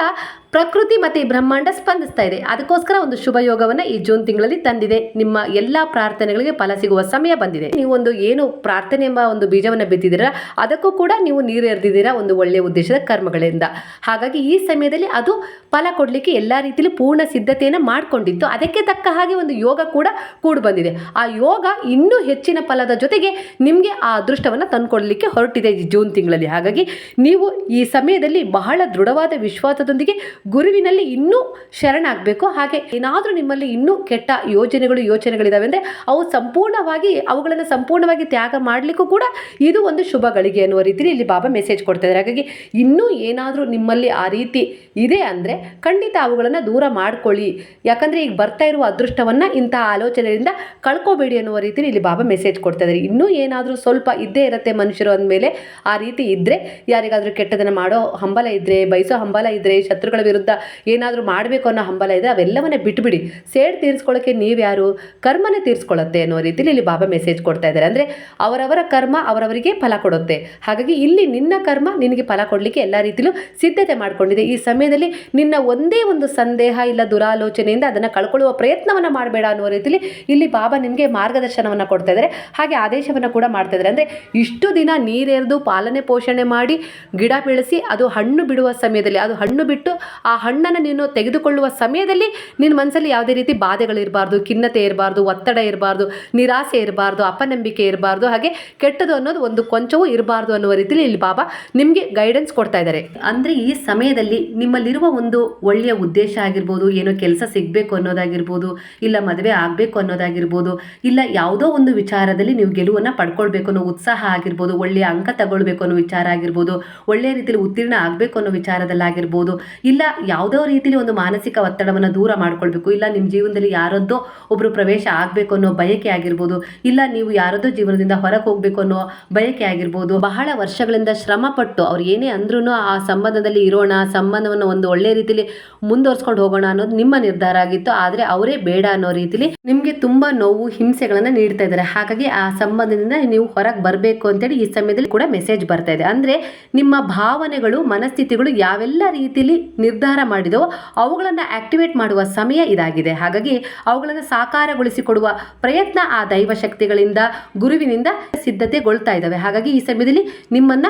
ಪ್ರಕೃತಿ ಮತ್ತು ಬ್ರಹ್ಮಾಂಡ ಸ್ಪಂದಿಸ್ತಾ ಇದೆ. ಅದಕ್ಕೋಸ್ಕರ ಒಂದು ಶುಭ ಯೋಗವನ್ನು ಈ ಜೂನ್ ತಿಂಗಳಲ್ಲಿ ತಂದಿದೆ. ನಿಮ್ಮ ಎಲ್ಲ ಪ್ರಾರ್ಥನೆಗಳಿಗೆ ಫಲ ಸಿಗುವ ಸಮಯ ಬಂದಿದೆ. ನೀವು ಒಂದು ಏನು ಪ್ರಾರ್ಥನೆ ಎಂಬ ಒಂದು ಬೀಜವನ್ನು ಬಿತ್ತಿದ್ದೀರಾ, ಅದಕ್ಕೂ ಕೂಡ ನೀವು ನೀರು ಎರೆದಿದ್ದೀರಾ ಒಂದು ಒಳ್ಳೆಯ ಉದ್ದೇಶದ ಕರ್ಮಗಳಿಂದ. ಹಾಗಾಗಿ ಈ ಸಮಯದಲ್ಲಿ ಅದು ಫಲ ಕೊಡಲಿಕ್ಕೆ ಎಲ್ಲ ರೀತಿಯಲ್ಲಿ ಪೂರ್ಣ ಸಿದ್ಧತೆಯನ್ನು ಮಾಡಿಕೊಂಡಿತ್ತು. ಅದಕ್ಕೆ ತಕ್ಕ ಹಾಗೆ ಒಂದು ಯೋಗ ಕೂಡ ಕೂಡು ಬಂದಿದೆ. ಆ ಯೋಗ ಇನ್ನೂ ಹೆಚ್ಚಿನ ಫಲದ ಜೊತೆಗೆ ನಿಮಗೆ ಆ ಅದೃಷ್ಟವನ್ನು ತಂದುಕೊಡಲಿಕ್ಕೆ ಹೊರಟಿದೆ ಜೂನ್ ತಿಂಗಳಲ್ಲಿ. ಹಾಗಾಗಿ ನೀವು ಈ ಸಮಯದಲ್ಲಿ ಬಹಳ ದೃಢವಾದ ವಿಶ್ವಾಸದೊಂದಿಗೆ ಗುರುವಿನಲ್ಲಿ ಇನ್ನೂ ಶರಣಾಗಬೇಕು. ಹಾಗೆ ಏನಾದರೂ ನಿಮ್ಮಲ್ಲಿ ಇನ್ನೂ ಕೆಟ್ಟ ಯೋಜನೆಗಳು ಯೋಚನೆಗಳಿದ್ದಾವೆ ಅಂದರೆ ಅವು ಸಂಪೂರ್ಣವಾಗಿ, ಅವುಗಳನ್ನು ಸಂಪೂರ್ಣವಾಗಿ ತ್ಯಾಗ ಮಾಡಲಿಕ್ಕೂ ಕೂಡ ಇದು ಒಂದು ಶುಭ ಗಳಿಗೆ ಅನ್ನುವ ರೀತಿಯಲ್ಲಿ ಇಲ್ಲಿ ಬಾಬಾ ಮೆಸೇಜ್ ಕೊಡ್ತಾ ಇದ್ದಾರೆ ಹಾಗಾಗಿ ಇನ್ನೂ ಏನಾದರೂ ನಿಮ್ಮಲ್ಲಿ ಆ ರೀತಿ ಇದೆ ಅಂದರೆ ಖಂಡಿತ ಅವುಗಳನ್ನು ದೂರ ಮಾಡ್ಕೊಳ್ಳಿ. ಯಾಕಂದರೆ ಈಗ ಬರ್ತಾ ಇರುವ ಅದೃಷ್ಟವನ್ನು ಇಂತಹ ಆಲೋಚನೆಯಿಂದ ಕಳ್ಕೊಬೇಡಿ ಅನ್ನುವ ರೀತಿಯಲ್ಲಿ ಇಲ್ಲಿ ಬಾಬಾ ಮೆಸೇಜ್ ಕೊಡ್ತಾ ಇದ್ದಾರೆ ಇನ್ನೂ ಏನಾದರೂ ಸ್ವಲ್ಪ ಇದ್ದೇ ಇರುತ್ತೆ ಮನುಷ್ಯರು ಅಂದಮೇಲೆ ಆ ರೀತಿ ಇದ್ದರೆ ಯಾರಿಗಾದರೂ ಕೆಟ್ಟದನ್ನು ಮಾಡೋ ಹಂಬಲ ಇದ್ದರೆ ಬಯಸೋ ಹಂಬಲ ಇದ್ದರೆ ಶತ್ರುಗಳ ವಿರುದ್ಧ ಏನಾದರೂ ಮಾಡಬೇಕು ಅನ್ನೋ ಹಂಬಲ ಇದೆ, ಅವೆಲ್ಲವನ್ನೇ ಬಿಟ್ಬಿಡಿ. ಸೇಡ್ ತೀರಿಸ್ಕೊಳ್ಳೋಕ್ಕೆ ನೀವ್ಯಾರು? ಕರ್ಮನೇ ತೀರಿಸ್ಕೊಳ್ಳುತ್ತೆ ಅನ್ನೋ ರೀತಿಯಲ್ಲಿ ಇಲ್ಲಿ ಬಾಬಾ ಮೆಸೇಜ್ ಕೊಡ್ತಾ ಇದ್ದಾರೆ. ಅಂದರೆ ಅವರವರ ಕರ್ಮ ಅವರವರಿಗೆ ಫಲ ಕೊಡುತ್ತೆ. ಹಾಗಾಗಿ ಇಲ್ಲಿ ನಿನ್ನ ಕರ್ಮ ನಿನಗೆ ಫಲ ಕೊಡಲಿಕ್ಕೆ ಎಲ್ಲ ರೀತಿಯಲ್ಲೂ ಸಿದ್ಧತೆ ಮಾಡಿಕೊಂಡಿದೆ. ಈ ಸಮಯದಲ್ಲಿ ನಿನ್ನ ಒಂದೇ ಒಂದು ಸಂದೇಹ ಇಲ್ಲ ದುರಾಲೋಚನೆಯಿಂದ ಅದನ್ನು ಕಳ್ಕೊಳ್ಳುವ ಪ್ರಯತ್ನವನ್ನು ಮಾಡಬೇಡ ಅನ್ನೋ ರೀತಿಯಲ್ಲಿ ಇಲ್ಲಿ ಬಾಬಾ ನಿಮಗೆ ಮಾರ್ಗದರ್ಶನವನ್ನು ಕೊಡ್ತಾ ಇದ್ದಾರೆ. ಹಾಗೆ ಆದೇಶವನ್ನು ಕೂಡ ಮಾಡ್ತಾ ಇದ್ದಾರೆ. ಅಂದರೆ ಇಷ್ಟು ದಿನ ನೀರೆರೆದು ಪಾಲನೆ ಪೋಷಣೆ ಮಾಡಿ ಗಿಡ ಬೆಳೆಸಿ ಅದು ಹಣ್ಣು ಬಿಡುವ ಸಮಯದಲ್ಲಿ, ಅದು ಹಣ್ಣು ಬಿಟ್ಟು ಆ ಹಣ್ಣನ್ನು ನೀನು ತೆಗೆದುಕೊಳ್ಳುವ ಸಮಯದಲ್ಲಿ ನಿನ್ನ ಮನಸ್ಸಲ್ಲಿ ಯಾವುದೇ ರೀತಿ ಬಾಧೆಗಳಿರಬಾರ್ದು, ಖಿನ್ನತೆ ಇರಬಾರ್ದು, ಒತ್ತಡ ಇರಬಾರ್ದು, ನಿರಾಸೆ ಇರಬಾರ್ದು, ಅಪನಂಬಿಕೆ ಇರಬಾರ್ದು, ಹಾಗೆ ಕೆಟ್ಟದು ಅನ್ನೋದು ಒಂದು ಕೊಂಚವೂ ಇರಬಾರ್ದು ಅನ್ನುವ ರೀತಿಯಲ್ಲಿ ಇಲ್ಲಿ ಬಾಬಾ ನಿಮಗೆ ಗೈಡೆನ್ಸ್ ಕೊಡ್ತಾ ಇದ್ದಾರೆ. ಅಂದರೆ ಈ ಸಮಯದಲ್ಲಿ ನಿಮ್ಮಲ್ಲಿರುವ ಒಂದು ಒಳ್ಳೆಯ ಉದ್ದೇಶ ಆಗಿರ್ಬೋದು, ಏನೋ ಕೆಲಸ ಸಿಗಬೇಕು ಅನ್ನೋದಾಗಿರ್ಬೋದು, ಇಲ್ಲ ಮದುವೆ ಆಗಬೇಕು ಅನ್ನೋದಾಗಿರ್ಬೋದು, ಇಲ್ಲ ಯಾವುದೋ ಒಂದು ವಿಚಾರದಲ್ಲಿ ನೀವು ಗೆಲುವನ್ನು ಪಡ್ಕೊಳ್ಬೇಕು ಅನ್ನೋ ಉತ್ಸಾಹ ಆಗಿರ್ಬೋದು, ಒಳ್ಳೆಯ ಅಂಕ ತಗೊಳ್ಬೇಕು ಅನ್ನೋ ವಿಚಾರ ಆಗಿರ್ಬೋದು, ಒಳ್ಳೆಯ ರೀತಿಯಲ್ಲಿ ಉತ್ತೀರ್ಣ ಆಗಬೇಕು ಅನ್ನೋ ವಿಚಾರದಲ್ಲಾಗಿರ್ಬೋದು, ಇಲ್ಲ ಯಾವುದೋ ರೀತಿಲಿ ಒಂದು ಮಾನಸಿಕ ಒತ್ತಡವನ್ನು ದೂರ ಮಾಡ್ಕೊಳ್ಬೇಕು. ಇಲ್ಲ ನಿಮ್ಮ ಜೀವನದಲ್ಲಿ ಯಾರದ್ದೋ ಒಬ್ಬರು ಪ್ರವೇಶ ಆಗಬೇಕು ಅನ್ನೋ ಬಯಕೆ ಆಗಿರ್ಬೋದು, ಇಲ್ಲ ನೀವು ಯಾರದ್ದೋ ಜೀವನದಿಂದ ಹೊರಗೆ ಹೋಗಬೇಕು ಅನ್ನೋ ಬಯಕೆ ಆಗಿರ್ಬೋದು, ಬಹಳ ವರ್ಷಗಳಿಂದ ಶ್ರಮ ಪಟ್ಟು ಅವ್ರು ಏನೇ ಅಂದ್ರೂ ಆ ಸಂಬಂಧದಲ್ಲಿ ಇರೋಣ, ಸಂಬಂಧವನ್ನು ಒಂದು ಒಳ್ಳೆ ರೀತಿಲಿ ಮುಂದುವರ್ಸ್ಕೊಂಡು ಹೋಗೋಣ ಅನ್ನೋದು ನಿಮ್ಮ ನಿರ್ಧಾರ ಆಗಿತ್ತು. ಆದರೆ ಅವರೇ ಬೇಡ ಅನ್ನೋ ರೀತಿಲಿ ನಿಮಗೆ ತುಂಬ ನೋವು, ಹಿಂಸೆಗಳನ್ನು ನೀಡ್ತಾ ಇದ್ದಾರೆ. ಹಾಗಾಗಿ ಆ ಸಂಬಂಧದಿಂದ ನೀವು ಹೊರಗೆ ಬರಬೇಕು ಅಂತೇಳಿ ಈ ಸಮಯದಲ್ಲಿ ಕೂಡ ಮೆಸೇಜ್ ಬರ್ತಾ ಇದೆ. ಅಂದರೆ ನಿಮ್ಮ ಭಾವನೆಗಳು, ಮನಸ್ಥಿತಿಗಳು ಯಾವೆಲ್ಲ ರೀತಿಯಲ್ಲಿ ನಿರ್ಧಾರ ಮಾಡಿದವೋ ಅವುಗಳನ್ನು ಆಕ್ಟಿವೇಟ್ ಮಾಡುವ ಸಮಯ ಇದಾಗಿದೆ. ಹಾಗಾಗಿ ಅವುಗಳನ್ನು ಸಾಕಾರಗೊಳಿಸಿಕೊಡುವ ಪ್ರಯತ್ನ ಆ ದೈವ ಶಕ್ತಿಗಳಿಂದ ಗುರುವಿನಿಂದ ಸಿದ್ಧತೆಗೊಳ್ತಾ ಇದ್ದಾವೆ ಹಾಗಾಗಿ ಈ ಸಮಯದಲ್ಲಿ ನಿಮ್ಮನ್ನ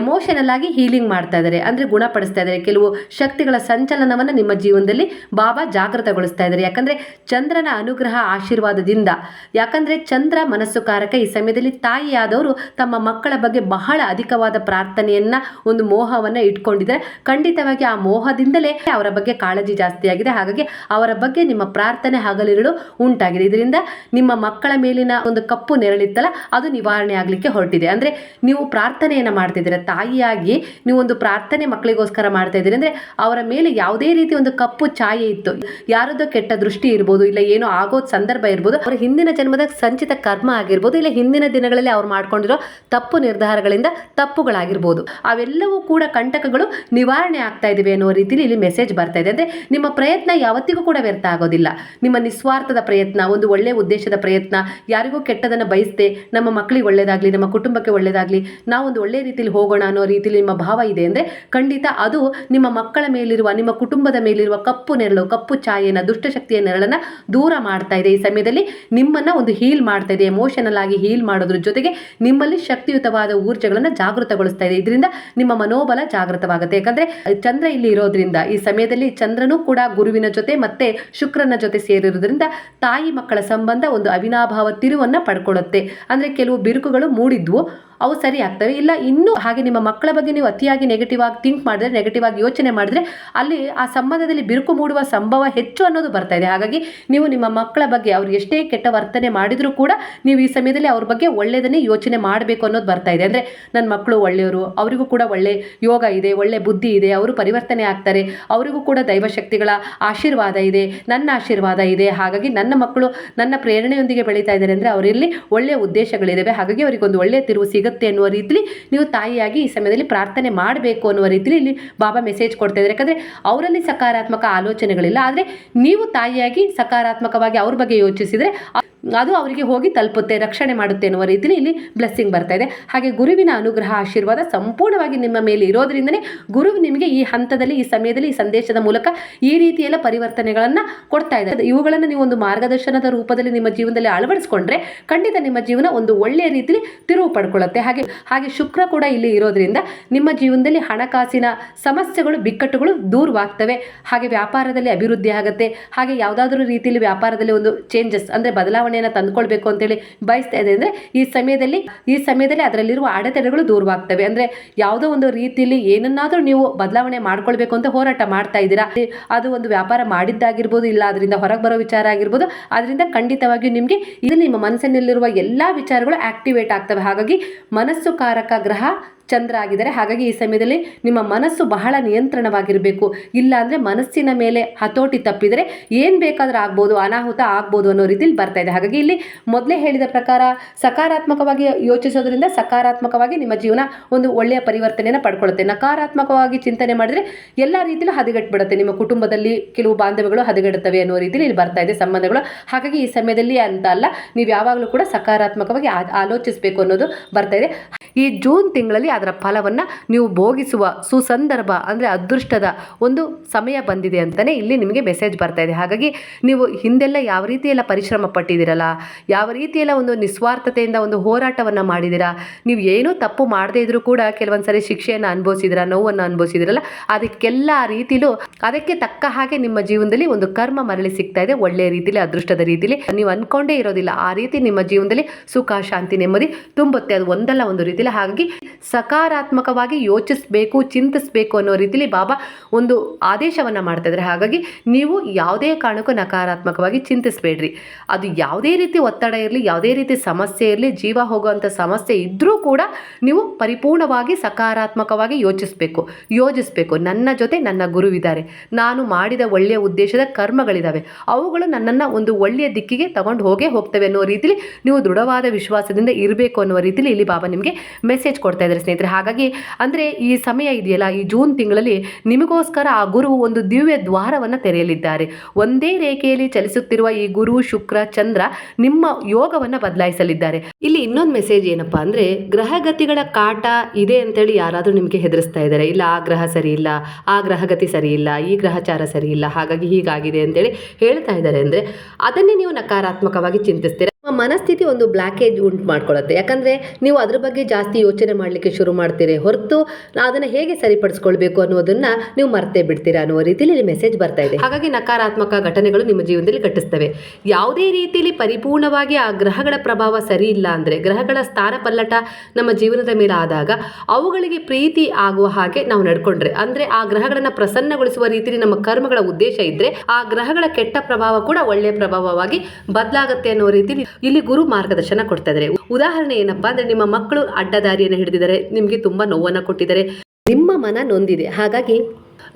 ಎಮೋಷನಲ್ ಆಗಿ ಹೀಲಿಂಗ್ ಮಾಡ್ತಾ ಇದ್ದಾರೆ ಅಂದರೆ ಗುಣಪಡಿಸ್ತಾ ಇದ್ದಾರೆ ಕೆಲವು ಶಕ್ತಿಗಳ ಸಂಚಲನವನ್ನು ನಿಮ್ಮ ಜೀವನದಲ್ಲಿ ಬಾಬಾ ಜಾಗೃತಗೊಳಿಸ್ತಾ ಇದ್ದಾರೆ ಯಾಕಂದರೆ ಚಂದ್ರನ ಅನುಗ್ರಹ ಆಶೀರ್ವಾದದಿಂದ, ಯಾಕಂದರೆ ಚಂದ್ರ ಮನಸ್ಸು ಕಾರಕ ಈ ಸಮಯದಲ್ಲಿ ತಾಯಿಯಾದವರು ತಮ್ಮ ಮಕ್ಕಳ ಬಗ್ಗೆ ಬಹಳ ಅಧಿಕವಾದ ಪ್ರಾರ್ಥನೆಯನ್ನ, ಒಂದು ಮೋಹವನ್ನು ಇಟ್ಕೊಂಡಿದ್ದಾರೆ. ಖಂಡಿತವಾಗಿ ಆ ಮೋಹದಿಂದಲೇ ಅವರ ಬಗ್ಗೆ ಕಾಳಜಿ ಜಾಸ್ತಿ ಆಗಿದೆ. ಹಾಗಾಗಿ ಅವರ ಬಗ್ಗೆ ನಿಮ್ಮ ಪ್ರಾರ್ಥನೆ ಹಗಲಿರುಳು ಉಂಟಾಗಿದೆ. ಇದರಿಂದ ನಿಮ್ಮ ಮಕ್ಕಳ ಮೇಲಿನ ಒಂದು ಕಪ್ಪು ನೆರಳಿತ್ತಲ್ಲ, ಅದು ನಿವಾರಣೆ ಆಗಲಿಕ್ಕೆ ಹೊರಟಿದೆ. ಅಂದರೆ ನೀವು ಪ್ರಾರ್ಥನೆಯನ್ನು ಮಾಡ್ತಿದ್ದೀರ? ತಾಯಿಯಾಗಿ ನೀವು ಒಂದು ಪ್ರಾರ್ಥನೆ ಮಕ್ಕಳಿಗೋಸ್ಕರ ಮಾಡ್ತಾ ಇದ್ದೀರಿ. ಅಂದರೆ ಅವರ ಮೇಲೆ ಯಾವುದೇ ರೀತಿ ಒಂದು ಕಪ್ಪು ಛಾಯೆ ಇತ್ತು. ಯಾರದೋ ಕೆಟ್ಟ ದೃಷ್ಟಿ ಇರ್ಬೋದು, ಇಲ್ಲ ಏನೋ ಆಗೋದ್ ಸಂದರ್ಭ ಇರ್ಬೋದು, ಅವರ ಹಿಂದಿನ ಜನ್ಮದ ಸಂಚಿತ ಕರ್ಮ ಆಗಿರ್ಬೋದು, ಇಲ್ಲ ಹಿಂದಿನ ದಿನಗಳಲ್ಲಿ ಅವ್ರು ಮಾಡ್ಕೊಂಡಿರೋ ತಪ್ಪು ನಿರ್ಧಾರಗಳಿಂದ ತಪ್ಪುಗಳಾಗಿರ್ಬೋದು. ಅವೆಲ್ಲವೂ ಕೂಡ ಕಂಟಕಗಳು ನಿವಾರಣೆ ಆಗ್ತಾ ಇದ್ದೀವಿ ಅನ್ನೋ ರೀತಿಯಲ್ಲಿ ಇಲ್ಲಿ ಮೆಸೇಜ್ ಬರ್ತಾ ಇದೆ. ಅಂದರೆ ನಿಮ್ಮ ಪ್ರಯತ್ನ ಯಾವತ್ತಿಗೂ ಕೂಡ ವ್ಯರ್ಥ ಆಗೋದಿಲ್ಲ. ನಿಮ್ಮ ನಿಸ್ವಾರ್ಥದ ಪ್ರಯತ್ನ, ಒಂದು ಒಳ್ಳೆಯ ಉದ್ದೇಶದ ಪ್ರಯತ್ನ, ಯಾರಿಗೂ ಕೆಟ್ಟದನ್ನು ಬಯಸದೆ, ನಮ್ಮ ಮಕ್ಕಳಿಗೆ ಒಳ್ಳೇದಾಗಲಿ, ನಮ್ಮ ಕುಟುಂಬಕ್ಕೆ ಒಳ್ಳೇದಾಗಲಿ ಒಂದು ಒಳ್ಳೆಯ ರೀತಿಯಲ್ಲಿ ಹೋಗೋಣ ಅನ್ನೋ ರೀತಿಯಲ್ಲಿ ನಿಮ್ಮ ಭಾವ ಇದೆ ಅಂದರೆ ಖಂಡಿತ ಅದು ನಿಮ್ಮ ಮಕ್ಕಳ ಮೇಲಿರುವ, ನಿಮ್ಮ ಕುಟುಂಬದ ಮೇಲಿರುವ ಕಪ್ಪು ನೆರಳು, ಕಪ್ಪು ಛಾಯೆಯನ್ನು ದುಷ್ಟಶಕ್ತಿಯ ನೆರಳನ್ನು ದೂರ ಮಾಡ್ತಾ ಇದೆ ಈ ಸಮಯದಲ್ಲಿ. ನಿಮ್ಮನ್ನು ಒಂದು ಹೀಲ್ ಮಾಡ್ತಾ ಇದೆ ಎಮೋಷನಲ್ ಆಗಿ ಹೀಲ್ ಮಾಡೋದ್ರ ಜೊತೆಗೆ ನಿಮ್ಮಲ್ಲಿ ಶಕ್ತಿಯುತವಾದ ಊರ್ಜೆಗಳನ್ನು ಜಾಗೃತಗೊಳಿಸ್ತಾ ಇದೆ. ಇದರಿಂದ ನಿಮ್ಮ ಮನೋಬಲ ಜಾಗೃತವಾಗುತ್ತೆ. ಯಾಕಂದರೆ ಚಂದ್ರ ಇಲ್ಲಿ ಇರೋದ್ರಿಂದ, ಈ ಸಮಯದಲ್ಲಿ ಚಂದ್ರನೂ ಕೂಡ ಗುರುವಿನ ಜೊತೆ ಮತ್ತೆ ಶುಕ್ರನ ಜೊತೆ ಸೇರಿರೋದ್ರಿಂದ ತಾಯಿ ಮಕ್ಕಳ ಸಂಬಂಧ ಒಂದು ಅವಿನಾಭಾವ ತಿರುವನ್ನು ಪಡ್ಕೊಳ್ಳುತ್ತೆ ಅಂದರೆ ಕೆಲವು ಬಿರುಕುಗಳು ಮೂಡಿದ್ವು. ಅವು ಸರಿ ಆಗ್ತವೆ. ಇಲ್ಲ, ಇನ್ನೂ ಹಾಗೆ ನಿಮ್ಮ ಮಕ್ಕಳ ಬಗ್ಗೆ ನೀವು ಅತಿಯಾಗಿ ನೆಗೆಟಿವ್ ಆಗಿ ಥಿಂಕ್ ಮಾಡಿದ್ರೆ ನೆಗೆಟಿವ್ ಆಗಿ ಯೋಚನೆ ಮಾಡಿದ್ರೆ, ಅಲ್ಲಿ ಆ ಸಂಬಂಧದಲ್ಲಿ ಬಿರುಕು ಮೂಡುವ ಸಂಭವ ಹೆಚ್ಚು ಅನ್ನೋದು ಬರ್ತಾ ಇದೆ. ಹಾಗಾಗಿ ನೀವು ನಿಮ್ಮ ಮಕ್ಕಳ ಬಗ್ಗೆ ಅವ್ರು ಎಷ್ಟೇ ಕೆಟ್ಟ ವರ್ತನೆ ಮಾಡಿದರೂ ಕೂಡ ನೀವು ಈ ಸಮಯದಲ್ಲಿ ಅವ್ರ ಬಗ್ಗೆ ಒಳ್ಳೆಯದನ್ನೇ ಯೋಚನೆ ಮಾಡಬೇಕು ಅನ್ನೋದು ಬರ್ತಾ ಇದೆ. ಅಂದರೆ ನನ್ನ ಮಕ್ಕಳು ಒಳ್ಳೆಯವರು, ಅವರಿಗೂ ಕೂಡ ಒಳ್ಳೆ ಯೋಗ ಇದೆ, ಒಳ್ಳೆ ಬುದ್ಧಿ ಇದೆ, ಅವರು ಪರಿವರ್ತನೆ ಆಗ್ತಾರೆ, ಅವರಿಗೂ ಕೂಡ ದೈವಶಕ್ತಿಗಳ ಆಶೀರ್ವಾದ ಇದೆ, ನನ್ನ ಆಶೀರ್ವಾದ ಇದೆ. ಹಾಗಾಗಿ ನನ್ನ ಮಕ್ಕಳು ನನ್ನ ಪ್ರೇರಣೆಯೊಂದಿಗೆ ಬೆಳೀತಾ ಇದ್ದಾರೆ. ಅಂದರೆ ಅವರಲ್ಲಿ ಒಳ್ಳೆಯ ಉದ್ದೇಶಗಳಿದ್ದಾವೆ ಹಾಗಾಗಿ ಅವರಿಗೊಂದು ಒಳ್ಳೆಯ ತಿರುವು ಸಿಗುತ್ತೆ. ಅನ್ನುವ ರೀತಿಲಿ ನೀವು ತಾಯಿಯಾಗಿ ಈ ಸಮಯದಲ್ಲಿ ಪ್ರಾರ್ಥನೆ ಮಾಡಬೇಕು ಅನ್ನುವ ರೀತಿಲಿ ಇಲ್ಲಿ ಬಾಬಾ ಮೆಸೇಜ್ ಕೊಡ್ತಾ ಇದ್ದಾರೆ. ಯಾಕಂದರೆ ಅವರಲ್ಲಿ ಸಕಾರಾತ್ಮಕ ಆಲೋಚನೆಗಳಿಲ್ಲ. ಆದರೆ ನೀವು ತಾಯಿಯಾಗಿ ಸಕಾರಾತ್ಮಕವಾಗಿ ಅವ್ರ ಬಗ್ಗೆ ಯೋಚಿಸಿದರೆ ಅದು ಅವರಿಗೆ ಹೋಗಿ ತಲುಪುತ್ತೆ, ರಕ್ಷಣೆ ಮಾಡುತ್ತೆ ಅನ್ನುವ ರೀತಿಯಲ್ಲಿ ಇಲ್ಲಿ ಬ್ಲೆಸ್ಸಿಂಗ್ ಬರ್ತಾ ಇದೆ. ಹಾಗೆ ಗುರುವಿನ ಅನುಗ್ರಹ, ಆಶೀರ್ವಾದ ಸಂಪೂರ್ಣವಾಗಿ ನಿಮ್ಮ ಮೇಲೆ ಇರೋದ್ರಿಂದನೇ ಗುರು ನಿಮಗೆ ಈ ಹಂತದಲ್ಲಿ, ಈ ಸಮಯದಲ್ಲಿ, ಈ ಸಂದೇಶದ ಮೂಲಕ ಈ ರೀತಿಯೆಲ್ಲ ಪರಿವರ್ತನೆಗಳನ್ನು ಕೊಡ್ತಾ ಇದೆ. ಇವುಗಳನ್ನು ನೀವು ಒಂದು ಮಾರ್ಗದರ್ಶನದ ರೂಪದಲ್ಲಿ ನಿಮ್ಮ ಜೀವನದಲ್ಲಿ ಅಳವಡಿಸ್ಕೊಂಡ್ರೆ ಖಂಡಿತ ನಿಮ್ಮ ಜೀವನ ಒಂದು ಒಳ್ಳೆಯ ರೀತಿಯಲ್ಲಿ ತಿರುವು ಪಡ್ಕೊಳ್ಳುತ್ತೆ ಹಾಗೆ ಹಾಗೆ ಶುಕ್ರ ಕೂಡ ಇಲ್ಲಿ ಇರೋದ್ರಿಂದ ನಿಮ್ಮ ಜೀವನದಲ್ಲಿ ಹಣಕಾಸಿನ ಸಮಸ್ಯೆಗಳು, ಬಿಕ್ಕಟ್ಟುಗಳು ದೂರವಾಗ್ತವೆ. ಹಾಗೆ ವ್ಯಾಪಾರದಲ್ಲಿ ಅಭಿವೃದ್ಧಿ ಆಗುತ್ತೆ. ಹಾಗೆ ಯಾವುದಾದ್ರೂ ರೀತಿಯಲ್ಲಿ ವ್ಯಾಪಾರದಲ್ಲಿ ಒಂದು ಚೇಂಜಸ್ ಅಂದರೆ ಬದಲಾವಣೆಯನ್ನು ತಂದುಕೊಳ್ಬೇಕು ಅಂತೇಳಿ ಬಯಸ್ತಾ ಇದೆ. ಅಂದರೆ ಈ ಸಮಯದಲ್ಲಿ ಈ ಸಮಯದಲ್ಲಿ ಅದರಲ್ಲಿರುವ ಅಡೆತಡೆಗಳು ದೂರವಾಗ್ತವೆ. ಅಂದರೆ ಯಾವುದೋ ಒಂದು ರೀತಿಯಲ್ಲಿ ಏನನ್ನಾದರೂ ನೀವು ಬದಲಾವಣೆ ಮಾಡ್ಕೊಳ್ಬೇಕು ಅಂತ ಹೋರಾಟ ಮಾಡ್ತಾ ಇದ್ದೀರಾ? ಅದು ಒಂದು ವ್ಯಾಪಾರ ಮಾಡಿದ್ದಾಗಿರ್ಬೋದು, ಇಲ್ಲ ಅದರಿಂದ ಹೊರಗೆ ಬರೋ ವಿಚಾರ ಆಗಿರ್ಬೋದು ಅದರಿಂದ ಖಂಡಿತವಾಗಿಯೂ ನಿಮಗೆ ಇದು ನಿಮ್ಮ ಮನಸ್ಸಿನಲ್ಲಿರುವ ಎಲ್ಲ ವಿಚಾರಗಳು ಆಕ್ಟಿವೇಟ್ ಆಗ್ತವೆ. ಹಾಗಾಗಿ ಮನಸ್ಸು ಕಾರಕ ಗ್ರಹ ಚಂದ್ರ ಆಗಿದ್ದಾರೆ. ಹಾಗಾಗಿ ಈ ಸಮಯದಲ್ಲಿ ನಿಮ್ಮ ಮನಸ್ಸು ಬಹಳ ನಿಯಂತ್ರಣವಾಗಿರಬೇಕು. ಇಲ್ಲ ಅಂದರೆ ಮನಸ್ಸಿನ ಮೇಲೆ ಹತೋಟಿ ತಪ್ಪಿದರೆ ಏನು ಬೇಕಾದರೂ ಆಗ್ಬೋದು, ಅನಾಹುತ ಆಗ್ಬೋದು ಅನ್ನೋ ರೀತಿಲಿ ಬರ್ತಾ ಇದೆ. ಹಾಗಾಗಿ ಇಲ್ಲಿ ಮೊದಲೇ ಹೇಳಿದ ಪ್ರಕಾರ ಸಕಾರಾತ್ಮಕವಾಗಿ ಯೋಚಿಸೋದ್ರಿಂದ ಸಕಾರಾತ್ಮಕವಾಗಿ ನಿಮ್ಮ ಜೀವನ ಒಂದು ಒಳ್ಳೆಯ ಪರಿವರ್ತನೆಯನ್ನು ಪಡ್ಕೊಳ್ಳುತ್ತೆ. ನಕಾರಾತ್ಮಕವಾಗಿ ಚಿಂತನೆ ಮಾಡಿದರೆ ಎಲ್ಲ ರೀತಿಯಲ್ಲೂ ಹದಗೆಟ್ಬಿಡುತ್ತೆ. ನಿಮ್ಮ ಕುಟುಂಬದಲ್ಲಿ ಕೆಲವು ಬಾಂಧವ್ಯಗಳು ಹದಗೆಡುತ್ತವೆ ಅನ್ನೋ ರೀತಿಯಲ್ಲಿ ಇಲ್ಲಿ ಬರ್ತಾ ಇದೆ ಸಂಬಂಧಗಳು. ಹಾಗಾಗಿ ಈ ಸಮಯದಲ್ಲಿ ಅಂತ ಅಲ್ಲ, ನೀವು ಯಾವಾಗಲೂ ಕೂಡ ಸಕಾರಾತ್ಮಕವಾಗಿ ಆಲೋಚಿಸಬೇಕು ಅನ್ನೋದು ಬರ್ತಾ ಇದೆ. ಈ ಜೂನ್ ತಿಂಗಳಲ್ಲಿ ಅದರ ಫಲವನ್ನು ನೀವು ಭೋಗಿಸುವ ಸುಸಂದರ್ಭ, ಅಂದರೆ ಅದೃಷ್ಟದ ಒಂದು ಸಮಯ ಬಂದಿದೆ ಅಂತಲೇ ಇಲ್ಲಿ ನಿಮಗೆ ಮೆಸೇಜ್ ಬರ್ತಾ ಇದೆ. ಹಾಗಾಗಿ ನೀವು ಹಿಂದೆಲ್ಲ ಯಾವ ರೀತಿಯೆಲ್ಲ ಪರಿಶ್ರಮ ಪಟ್ಟಿದ್ದೀರಲ್ಲ, ಯಾವ ರೀತಿಯೆಲ್ಲ ಒಂದು ನಿಸ್ವಾರ್ಥತೆಯಿಂದ ಒಂದು ಹೋರಾಟವನ್ನು ಮಾಡಿದ್ದೀರಾ, ನೀವು ಏನೂ ತಪ್ಪು ಮಾಡದೇ ಇದ್ರೂ ಕೂಡ ಕೆಲವೊಂದು ಸರಿ ಶಿಕ್ಷೆಯನ್ನು ಅನುಭವಿಸಿದಿರ ನೋವನ್ನು ಅನುಭವಿಸಿದಿರಲ್ಲ ಅದಕ್ಕೆಲ್ಲ ರೀತಿಲೂ ಅದಕ್ಕೆ ತಕ್ಕ ಹಾಗೆ ನಿಮ್ಮ ಜೀವನದಲ್ಲಿ ಒಂದು ಕರ್ಮ ಮರಳಿ ಸಿಗ್ತಾ ಇದೆ, ಒಳ್ಳೆಯ ರೀತಿಯಲ್ಲಿ ಅದೃಷ್ಟದ ರೀತಿಯಲ್ಲಿ ನೀವು ಅನ್ಕೊಂಡೇ ಇರೋದಿಲ್ಲ, ಆ ರೀತಿ ನಿಮ್ಮ ಜೀವನದಲ್ಲಿ ಸುಖ, ಶಾಂತಿ, ನೆಮ್ಮದಿ ತುಂಬುತ್ತೆ, ಅದು ಒಂದಲ್ಲ ಒಂದು ರೀತಿಯಲ್ಲಿ ಹಾಗಾಗಿ ಸಕಾರಾತ್ಮಕವಾಗಿ ಯೋಚಿಸಬೇಕು, ಚಿಂತಿಸಬೇಕು ಅನ್ನೋ ರೀತಿಲಿ ಬಾಬಾ ಒಂದು ಆದೇಶವನ್ನು ಮಾಡ್ತಾ ಹಾಗಾಗಿ ನೀವು ಯಾವುದೇ ಕಾರಣಕ್ಕೂ ನಕಾರಾತ್ಮಕವಾಗಿ ಚಿಂತಿಸಬೇಡ್ರಿ. ಅದು ಯಾವುದೇ ರೀತಿ ಒತ್ತಡ ಇರಲಿ, ಯಾವುದೇ ರೀತಿ ಸಮಸ್ಯೆ ಇರಲಿ, ಜೀವ ಹೋಗುವಂಥ ಸಮಸ್ಯೆ ಇದ್ದರೂ ಕೂಡ ನೀವು ಪರಿಪೂರ್ಣವಾಗಿ ಸಕಾರಾತ್ಮಕವಾಗಿ ಯೋಚಿಸಬೇಕು, ಯೋಜಿಸಬೇಕು. ನನ್ನ ಜೊತೆ ನನ್ನ ಗುರುವಿದ್ದಾರೆ. ನಾನು ಮಾಡಿದ ಒಳ್ಳೆಯ ಉದ್ದೇಶದ ಕರ್ಮಗಳಿದ್ದಾವೆ ಅವುಗಳು ನನ್ನನ್ನು ಒಂದು ಒಳ್ಳೆಯ ದಿಕ್ಕಿಗೆ ತಗೊಂಡು ಹೋಗೇ ಹೋಗ್ತವೆ ಅನ್ನೋ ರೀತಿಲಿ ನೀವು ದೃಢವಾದ ವಿಶ್ವಾಸದಿಂದ ಇರಬೇಕು ಅನ್ನೋ ರೀತಿಲಿ ಇಲ್ಲಿ ಬಾಬಾ ನಿಮಗೆ ಮೆಸೇಜ್ ಕೊಡ್ತಾ ಇದ್ದಾರೆ ಸ್ನೇಹಿತರೆ, ಹಾಗಾಗಿ ಅಂದರೆ ಈ ಸಮಯ ಇದೆಯಲ್ಲ, ಈ ಜೂನ್ ತಿಂಗಳಲ್ಲಿ ನಿಮಗೋಸ್ಕರ ಆ ಗುರು ಒಂದು ದಿವ್ಯ ದ್ವಾರವನ್ನು ತೆರೆಯಲಿದ್ದಾರೆ. ಒಂದೇ ರೇಖೆಯಲ್ಲಿ ಚಲಿಸುತ್ತಿರುವ ಈ ಗುರು, ಶುಕ್ರ, ಚಂದ್ರ ನಿಮ್ಮ ಯೋಗವನ್ನು ಬದಲಾಯಿಸಲಿದ್ದಾರೆ. ಇಲ್ಲಿ ಇನ್ನೊಂದು ಮೆಸೇಜ್ ಏನಪ್ಪಾ ಅಂದರೆ ಗ್ರಹಗತಿಗಳ ಕಾಟ ಇದೆ ಅಂತೇಳಿ ಯಾರಾದರೂ ನಿಮಗೆ ಹೆದರಿಸ್ತಾ ಇದ್ದಾರೆ. ಇಲ್ಲ, ಆ ಗ್ರಹ ಸರಿ ಇಲ್ಲ ಆ ಗ್ರಹಗತಿ ಸರಿ ಇಲ್ಲ ಈ ಗ್ರಹಚಾರ ಸರಿ ಇಲ್ಲ ಹಾಗಾಗಿ ಹೀಗಾಗಿದೆ ಅಂತೇಳಿ ಹೇಳ್ತಾ ಇದ್ದಾರೆ ಅಂದರೆ, ಅದನ್ನೇ ನೀವು ನಕಾರಾತ್ಮಕವಾಗಿ ಚಿಂತಿಸ್ತೀರ? ಮನಸ್ಥಿತಿ ಒಂದು ಬ್ಲ್ಯಾಕೇಜ್ ಉಂಟು ಮಾಡ್ಕೊಳ್ಳುತ್ತೆ ಯಾಕಂದರೆ ನೀವು ಅದ್ರ ಬಗ್ಗೆ ಜಾಸ್ತಿ ಯೋಚನೆ ಮಾಡಲಿಕ್ಕೆ ಶುರು ಮಾಡ್ತೀರಿ. ಹೊರತು ಅದನ್ನು ಹೇಗೆ ಸರಿಪಡಿಸ್ಕೊಳ್ಬೇಕು ಅನ್ನೋದನ್ನು ನೀವು ಮರ್ತೇ ಬಿಡ್ತೀರಾ ಅನ್ನುವ ರೀತಿಯಲ್ಲಿ ಮೆಸೇಜ್ ಬರ್ತಾ ಇದೆ. ಹಾಗಾಗಿ ನಕಾರಾತ್ಮಕ ಘಟನೆಗಳು ನಿಮ್ಮ ಜೀವನದಲ್ಲಿ ಘಟಿಸ್ತವೆ. ಯಾವುದೇ ರೀತಿಯಲ್ಲಿ ಪರಿಪೂರ್ಣವಾಗಿ ಆ ಗ್ರಹಗಳ ಪ್ರಭಾವ ಸರಿ ಇಲ್ಲ ಅಂದರೆ, ಗ್ರಹಗಳ ಸ್ಥಾನ ಪಲ್ಲಟ ನಮ್ಮ ಜೀವನದ ಮೇಲೆ ಆದಾಗ ಅವುಗಳಿಗೆ ಪ್ರೀತಿ ಆಗುವ ಹಾಗೆ ನಾವು ನಡ್ಕೊಂಡ್ರೆ, ಅಂದರೆ ಆ ಗ್ರಹಗಳನ್ನು ಪ್ರಸನ್ನಗೊಳಿಸುವ ರೀತಿಯಲ್ಲಿ ನಮ್ಮ ಕರ್ಮಗಳ ಉದ್ದೇಶ ಇದ್ದರೆ ಆ ಗ್ರಹಗಳ ಕೆಟ್ಟ ಪ್ರಭಾವ ಕೂಡ ಒಳ್ಳೆಯ ಪ್ರಭಾವವಾಗಿ ಬದಲಾಗುತ್ತೆ ಅನ್ನೋ ರೀತಿಯಲ್ಲಿ ಇಲ್ಲಿ ಗುರು ಮಾರ್ಗದರ್ಶನ ಕೊಡ್ತಾ ಇದ್ದಾರೆ. ಉದಾಹರಣೆ ಏನಪ್ಪಾ ಅಂದ್ರೆ ನಿಮ್ಮ ಮಕ್ಕಳು ಅಡ್ಡದಾರಿಯನ್ನು ಹಿಡಿದಿದ್ದಾರೆ, ನಿಮಗೆ ತುಂಬಾ ನೋವನ್ನು ಕೊಟ್ಟಿದ್ದಾರೆ. ನಿಮ್ಮ ಮನ ನೊಂದಿದೆ. ಹಾಗಾಗಿ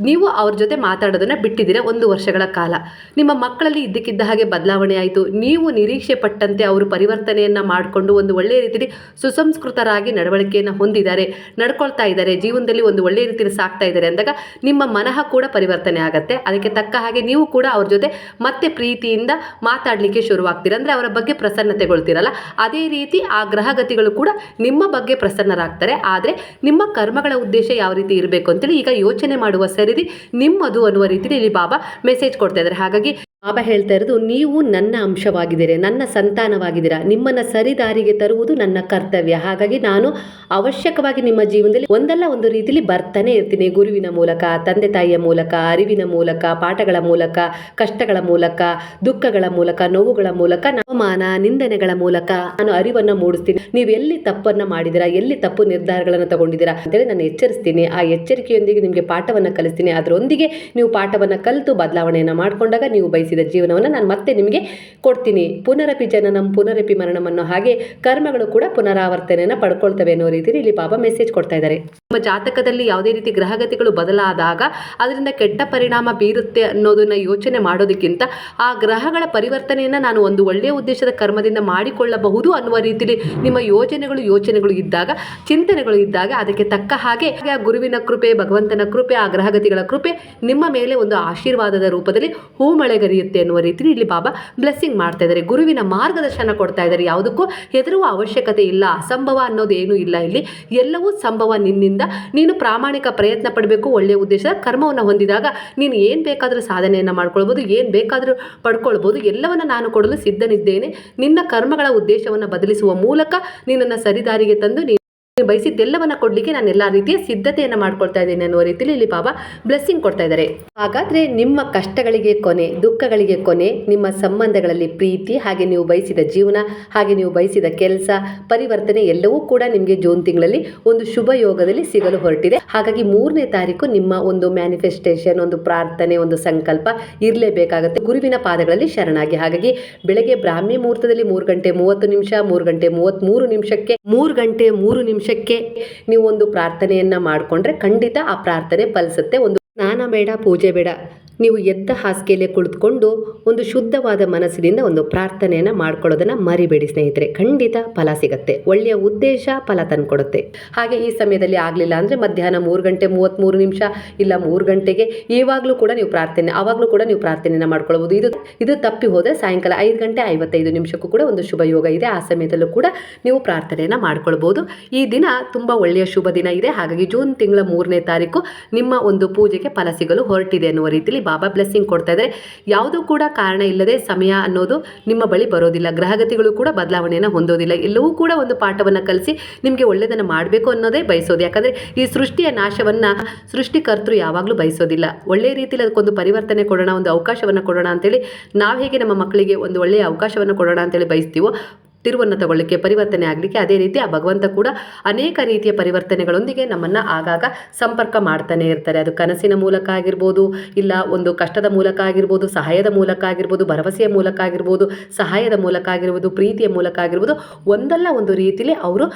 ನೀವು ಅವ್ರ ಜೊತೆ ಮಾತಾಡೋದನ್ನ ಬಿಟ್ಟಿದ್ದೀರ ಒಂದು ವರ್ಷಗಳ ಕಾಲ. ನಿಮ್ಮ ಮಕ್ಕಳಲ್ಲಿ ಇದ್ದಕ್ಕಿದ್ದ ಹಾಗೆ ಬದಲಾವಣೆ ಆಯಿತು. ನೀವು ನಿರೀಕ್ಷೆ ಪಟ್ಟಂತೆ ಅವರು ಪರಿವರ್ತನೆಯನ್ನು ಮಾಡಿಕೊಂಡು ಒಂದು ಒಳ್ಳೆಯ ರೀತಿಯಲ್ಲಿ ಸುಸಂಸ್ಕೃತರಾಗಿ ನಡವಳಿಕೆಯನ್ನು ಹೊಂದಿದ್ದಾರೆ, ನಡ್ಕೊಳ್ತಾ ಇದ್ದಾರೆ, ಜೀವನದಲ್ಲಿ ಒಂದು ಒಳ್ಳೆಯ ರೀತಿಯಲ್ಲಿ ಸಾಕ್ತಾ ಇದ್ದಾರೆ ಅಂದಾಗ ನಿಮ್ಮ ಮನಃ ಕೂಡ ಪರಿವರ್ತನೆ ಆಗುತ್ತೆ. ಅದಕ್ಕೆ ತಕ್ಕ ಹಾಗೆ ನೀವು ಕೂಡ ಅವ್ರ ಜೊತೆ ಮತ್ತೆ ಪ್ರೀತಿಯಿಂದ ಮಾತಾಡಲಿಕ್ಕೆ ಶುರುವಾಗ್ತೀರ. ಅಂದರೆ ಅವರ ಬಗ್ಗೆ ಪ್ರಸನ್ನತೆಗೊಳ್ತೀರಲ್ಲ. ಅದೇ ರೀತಿ ಆ ಗ್ರಹಗತಿಗಳು ಕೂಡ ನಿಮ್ಮ ಬಗ್ಗೆ ಪ್ರಸನ್ನರಾಗ್ತಾರೆ. ಆದರೆ ನಿಮ್ಮ ಕರ್ಮಗಳ ಉದ್ದೇಶ ಯಾವ ರೀತಿ ಇರಬೇಕು ಅಂತೇಳಿ ಈಗ ಯೋಚನೆ ಮಾಡುವ ಸರಿದಿ ನಿಮ್ಮದು ಅನ್ನುವ ರೀತಿಯಲ್ಲಿ ಇಲ್ಲಿ ಬಾಬಾ ಮೆಸೇಜ್ ಕೊಡ್ತಾ ಇದ್ದಾರೆ. ಹಾಗಾಗಿ ಬಾಬಾ ಹೇಳ್ತಾ ಇರೋದು, ನೀವು ನನ್ನ ಅಂಶವಾಗಿದ್ದೀರಿ, ನನ್ನ ಸಂತಾನವಾಗಿದ್ದೀರಾ, ನಿಮ್ಮನ್ನು ಸರಿದಾರಿಗೆ ತರುವುದು ನನ್ನ ಕರ್ತವ್ಯ. ಹಾಗಾಗಿ ನಾನು ಅವಶ್ಯಕವಾಗಿ ನಿಮ್ಮ ಜೀವನದಲ್ಲಿ ಒಂದಲ್ಲ ಒಂದು ರೀತಿಯಲ್ಲಿ ಬರ್ತಾನೆ ಇರ್ತೀನಿ, ಗುರುವಿನ ಮೂಲಕ, ತಂದೆ ತಾಯಿಯ ಮೂಲಕ, ಅರಿವಿನ ಮೂಲಕ, ಪಾಠಗಳ ಮೂಲಕ, ಕಷ್ಟಗಳ ಮೂಲಕ, ದುಃಖಗಳ ಮೂಲಕ, ನೋವುಗಳ ಮೂಲಕ ಅವಮಾನ, ನಿಂದನೆಗಳ ಮೂಲಕ ನಾನು ಅರಿವನ್ನು ಮೂಡಿಸ್ತೀನಿ. ನೀವು ಎಲ್ಲಿ ತಪ್ಪನ್ನು ಮಾಡಿದಿರಾ ಎಲ್ಲಿ ತಪ್ಪು ನಿರ್ಧಾರಗಳನ್ನು ತಗೊಂಡಿದ್ದೀರಾ ಅಂತೇಳಿ ನಾನು ಎಚ್ಚರಿಸ್ತೀನಿ. ಆ ಎಚ್ಚರಿಕೆಯೊಂದಿಗೆ ನಿಮಗೆ ಪಾಠವನ್ನು ಕಲಿಸ್ತೀನಿ. ಅದರೊಂದಿಗೆ ನೀವು ಪಾಠವನ್ನು ಕಲಿತು ಬದಲಾವಣೆಯನ್ನು ಮಾಡಿಕೊಂಡಾಗ ನೀವು ಬಯಸಿದ ಜೀವನವನ್ನು ನಾನು ಮತ್ತೆ ನಿಮಗೆ ಕೊಡ್ತೀನಿ. ಪುನರಪಿ ಜನನಂ, ಪುನರಪಿ ಮರಣವನ್ನು ಹಾಗೆ ಕರ್ಮಗಳು ಕೂಡ ಪುನರಾವರ್ತನೆಯನ್ನು ಪಡ್ಕೊಳ್ತವೆ ಅನ್ನೋ ರೀತಿಯಲ್ಲಿ ಇಲ್ಲಿ ಪಾಪ ಮೆಸೇಜ್ ಕೊಡ್ತಾ ಇದ್ದಾರೆ. ಜಾತಕದಲ್ಲಿ ಯಾವುದೇ ರೀತಿ ಗ್ರಹಗತಿಗಳು ಬದಲಾದಾಗ ಅದರಿಂದ ಕೆಟ್ಟ ಪರಿಣಾಮ ಬೀರುತ್ತೆ ಅನ್ನೋದನ್ನ ಯೋಚನೆ ಮಾಡೋದಕ್ಕಿಂತ ಆ ಗ್ರಹಗಳ ಪರಿವರ್ತನೆಯನ್ನು ನಾನು ಒಂದು ಒಳ್ಳೆಯ ಉದ್ದೇಶದ ಕರ್ಮದಿಂದ ಮಾಡಿಕೊಳ್ಳಬಹುದು ಅನ್ನುವ ರೀತಿಯಲ್ಲಿ ನಿಮ್ಮ ಯೋಜನೆಗಳು, ಯೋಚನೆಗಳು ಇದ್ದಾಗ, ಚಿಂತನೆಗಳು ಇದ್ದಾಗ ಅದಕ್ಕೆ ತಕ್ಕ ಹಾಗೆ ಆ ಗುರುವಿನ ಕೃಪೆ, ಭಗವಂತನ ಕೃಪೆ, ಆ ಗ್ರಹಗತಿಗಳ ಕೃಪೆ ನಿಮ್ಮ ಮೇಲೆ ಒಂದು ಆಶೀರ್ವಾದದ ರೂಪದಲ್ಲಿ ಹೂ ಮಳೆಗರಿಯುತ್ತೆ ಅನ್ನುವ ರೀತಿಯಲ್ಲಿ ಇಲ್ಲಿ ಬಾಬಾ ಬ್ಲೆಸ್ಸಿಂಗ್ ಮಾಡ್ತಾ ಇದ್ದಾರೆ. ಗುರುವಿನ ಮಾರ್ಗದರ್ಶನ ಕೊಡ್ತಾ ಇದ್ದಾರೆ. ಯಾವುದಕ್ಕೂ ಹೆದರುವ ಅವಶ್ಯಕತೆ ಇಲ್ಲ, ಅಸಂಭವ ಅನ್ನೋದು ಇಲ್ಲ ಇಲ್ಲಿ. ಎಲ್ಲವೂ ಸಂಭವ ನಿನ್ನಿಂದ ನೀನು ಪ್ರಾಮಾಣಿಕ ಪ್ರಯತ್ನ ಪಡಬೇಕು ಒಳ್ಳೆಯ ಉದ್ದೇಶ, ಕರ್ಮವನ್ನು ಹೊಂದಿದಾಗ ನೀನು ಏನು ಬೇಕಾದರೂ ಸಾಧನೆಯನ್ನು ಮಾಡ್ಕೊಳ್ಬೋದು, ಏನು ಬೇಕಾದರೂ ಪಡ್ಕೊಳ್ಬೋದು, ಎಲ್ಲವನ್ನು ನಾನು ಕೊಡಲು ಸಿದ್ಧನಿದ್ದೇನೆ. ನಿನ್ನ ಕರ್ಮಗಳ ಉದ್ದೇಶವನ್ನು ಬದಲಿಸುವ ಮೂಲಕ ನಿನ್ನನ್ನು ಸರಿದಾರಿಗೆ ತಂದು ನೀನು ಬಯಸಿದ್ದೆಲ್ಲವನ್ನ ಕೊಡ್ಲಿಕ್ಕೆ ನಾನು ಎಲ್ಲಾ ರೀತಿಯ ಸಿದ್ಧತೆಯನ್ನು ಮಾಡ್ಕೊಳ್ತಾ ಇದ್ದೇನೆ ಅನ್ನುವ ರೀತಿಯಲ್ಲಿ ಇಲ್ಲಿ ಬಾಬಾ ಬ್ಲೆಸ್ಸಿಂಗ್ ಕೊಡ್ತಾ ಇದ್ದಾರೆ. ಹಾಗಾದ್ರೆ ನಿಮ್ಮ ಕಷ್ಟಗಳಿಗೆ ಕೊನೆ, ದುಃಖಗಳಿಗೆ ಕೊನೆ, ನಿಮ್ಮ ಸಂಬಂಧಗಳಲ್ಲಿ ಪ್ರೀತಿ, ಹಾಗೆ ನೀವು ಬಯಸಿದ ಜೀವನ, ಹಾಗೆ ನೀವು ಬಯಸಿದ ಕೆಲಸ, ಪರಿವರ್ತನೆ ಎಲ್ಲವೂ ಕೂಡ ನಿಮಗೆ ಜೂನ್ ತಿಂಗಳಲ್ಲಿ ಒಂದು ಶುಭ ಯೋಗದಲ್ಲಿ ಸಿಗಲು ಹೊರಟಿದೆ. ಹಾಗಾಗಿ ಮೂರನೇ ತಾರೀಕು ನಿಮ್ಮ ಒಂದು ಮ್ಯಾನಿಫೆಸ್ಟೇಷನ್ ಒಂದು ಪ್ರಾರ್ಥನೆ, ಒಂದು ಸಂಕಲ್ಪ ಇರಲೇಬೇಕಾಗುತ್ತೆ. ಗುರುವಿನ ಪಾದಗಳಲ್ಲಿ ಶರಣಾಗಿ. ಹಾಗಾಗಿ ಬೆಳಗ್ಗೆ ಬ್ರಾಹ್ಮಿ ಮುಹೂರ್ತದಲ್ಲಿ ಮೂರು ಗಂಟೆ ಮೂವತ್ತು ನಿಮಿಷ, ಮೂರು ಗಂಟೆ ಮೂವತ್ತ್ಮೂರು ನಿಮಿಷಕ್ಕೆ ಮೂರು ಗಂಟೆ ಮೂರು ನಿಮಿಷಕ್ಕೆ ನೀವು ಒಂದು ಪ್ರಾರ್ಥನೆಯನ್ನು ಮಾಡಿಕೊಂಡ್ರೆ ಖಂಡಿತ ಆ ಪ್ರಾರ್ಥನೆ ಫಲಿಸುತ್ತೆ. ಒಂದು ಸ್ನಾನ ಬೇಡ ಪೂಜೆ ಬೇಡ. ನೀವು ಎದ್ದ ಹಾಸಿಗೆಯಲ್ಲೇ ಕುಳಿತುಕೊಂಡು ಒಂದು ಶುದ್ಧವಾದ ಮನಸ್ಸಿನಿಂದ ಒಂದು ಪ್ರಾರ್ಥನೆಯನ್ನು ಮಾಡ್ಕೊಳ್ಳೋದನ್ನು ಮರಿಬೇಡಿ, ಸ್ನೇಹಿತರೆ. ಖಂಡಿತ ಫಲ ಸಿಗುತ್ತೆ. ಒಳ್ಳೆಯ ಉದ್ದೇಶ ಫಲ ತಂದುಕೊಡುತ್ತೆ. ಹಾಗೆ ಈ ಸಮಯದಲ್ಲಿ ಆಗಲಿಲ್ಲ ಅಂದರೆ ಮಧ್ಯಾಹ್ನ ಮೂರು ಗಂಟೆ ಮೂವತ್ತ್ಮೂರು ನಿಮಿಷ, ಇಲ್ಲ ಮೂರು ಗಂಟೆಗೆ ಇವಾಗಲೂ ಕೂಡ ನೀವು ಪ್ರಾರ್ಥನೆ ಆವಾಗಲೂ ಕೂಡ ನೀವು ಪ್ರಾರ್ಥನೆಯನ್ನು ಮಾಡ್ಕೊಳ್ಬೋದು ಇದು ಇದು ತಪ್ಪಿ ಹೋದರೆ ಸಾಯಂಕಾಲ ಐದು ಗಂಟೆ ಐವತ್ತೈದು ನಿಮಿಷಕ್ಕೂ ಕೂಡ ಒಂದು ಶುಭ ಯೋಗ ಇದೆ. ಆ ಸಮಯದಲ್ಲೂ ಕೂಡ ನೀವು ಪ್ರಾರ್ಥನೆಯನ್ನು ಮಾಡ್ಕೊಳ್ಬೋದು ಈ ದಿನ ತುಂಬ ಒಳ್ಳೆಯ ಶುಭ ದಿನ ಇದೆ. ಹಾಗಾಗಿ ಜೂನ್ ತಿಂಗಳ ಮೂರನೇ ತಾರೀಕು ನಿಮ್ಮ ಒಂದು ಪೂಜೆಗೆ ಫಲ ಸಿಗಲು ಹೊರಟಿದೆ ಅನ್ನುವ ರೀತಿಯಲ್ಲಿ ಬಾಬಾ ಬ್ಲೆಸ್ಸಿಂಗ್ ಕೊಡ್ತಾ ಇದ್ದಾರೆ. ಯಾವುದೂ ಕೂಡ ಕಾರಣ ಇಲ್ಲದೆ ಸಮಯ ಅನ್ನೋದು ನಿಮ್ಮ ಬಳಿ ಬರೋದಿಲ್ಲ. ಗ್ರಹಗತಿಗಳು ಕೂಡ ಬದಲಾವಣೆಯನ್ನು ಹೊಂದೋದಿಲ್ಲ. ಎಲ್ಲವೂ ಕೂಡ ಒಂದು ಪಾಠವನ್ನು ಕಲಿಸಿ ನಿಮಗೆ ಒಳ್ಳೆಯದನ್ನು ಮಾಡಬೇಕು ಅನ್ನೋದೇ ಬಯಸೋದು. ಯಾಕಂದರೆ ಈ ಸೃಷ್ಟಿಯ ನಾಶವನ್ನು ಸೃಷ್ಟಿಕರ್ತರು ಯಾವಾಗಲೂ ಬಯಸೋದಿಲ್ಲ. ಒಳ್ಳೆಯ ರೀತಿಯಲ್ಲಿ ಅದಕ್ಕೊಂದು ಪರಿವರ್ತನೆ ಕೊಡೋಣ, ಒಂದು ಅವಕಾಶವನ್ನು ಕೊಡೋಣ ಅಂತೇಳಿ ನಾವು ಹೇಗೆ ನಮ್ಮ ಮಕ್ಕಳಿಗೆ ಒಂದು ಒಳ್ಳೆಯ ಅವಕಾಶವನ್ನು ಕೊಡೋಣ ಅಂತೇಳಿ ಬಯಸ್ತೀವೋ ತಿರುವನ್ನು ತಗೊಳ್ಳಿಕ್ಕೆ ಪರಿವರ್ತನೆ ಆಗಲಿಕ್ಕೆ ಅದೇ ರೀತಿ ಆ ಭಗವಂತ ಕೂಡ ಅನೇಕ ರೀತಿಯ ಪರಿವರ್ತನೆಗಳೊಂದಿಗೆ ನಮ್ಮನ್ನು ಆಗಾಗ ಸಂಪರ್ಕ ಮಾಡ್ತಾನೆ ಇರ್ತಾರೆ. ಅದು ಕನಸಿನ ಮೂಲಕ ಆಗಿರ್ಬೋದು, ಇಲ್ಲ ಒಂದು ಕಷ್ಟದ ಮೂಲಕ ಆಗಿರ್ಬೋದು, ಸಹಾಯದ ಮೂಲಕ ಆಗಿರ್ಬೋದು, ಭರವಸೆಯ ಮೂಲಕ ಆಗಿರ್ಬೋದು, ಸಹಾಯದ ಮೂಲಕ ಆಗಿರ್ಬೋದು, ಪ್ರೀತಿಯ ಮೂಲಕ ಆಗಿರ್ಬೋದು, ಒಂದಲ್ಲ ಒಂದು ರೀತಿಯಲ್ಲಿ ಅವರು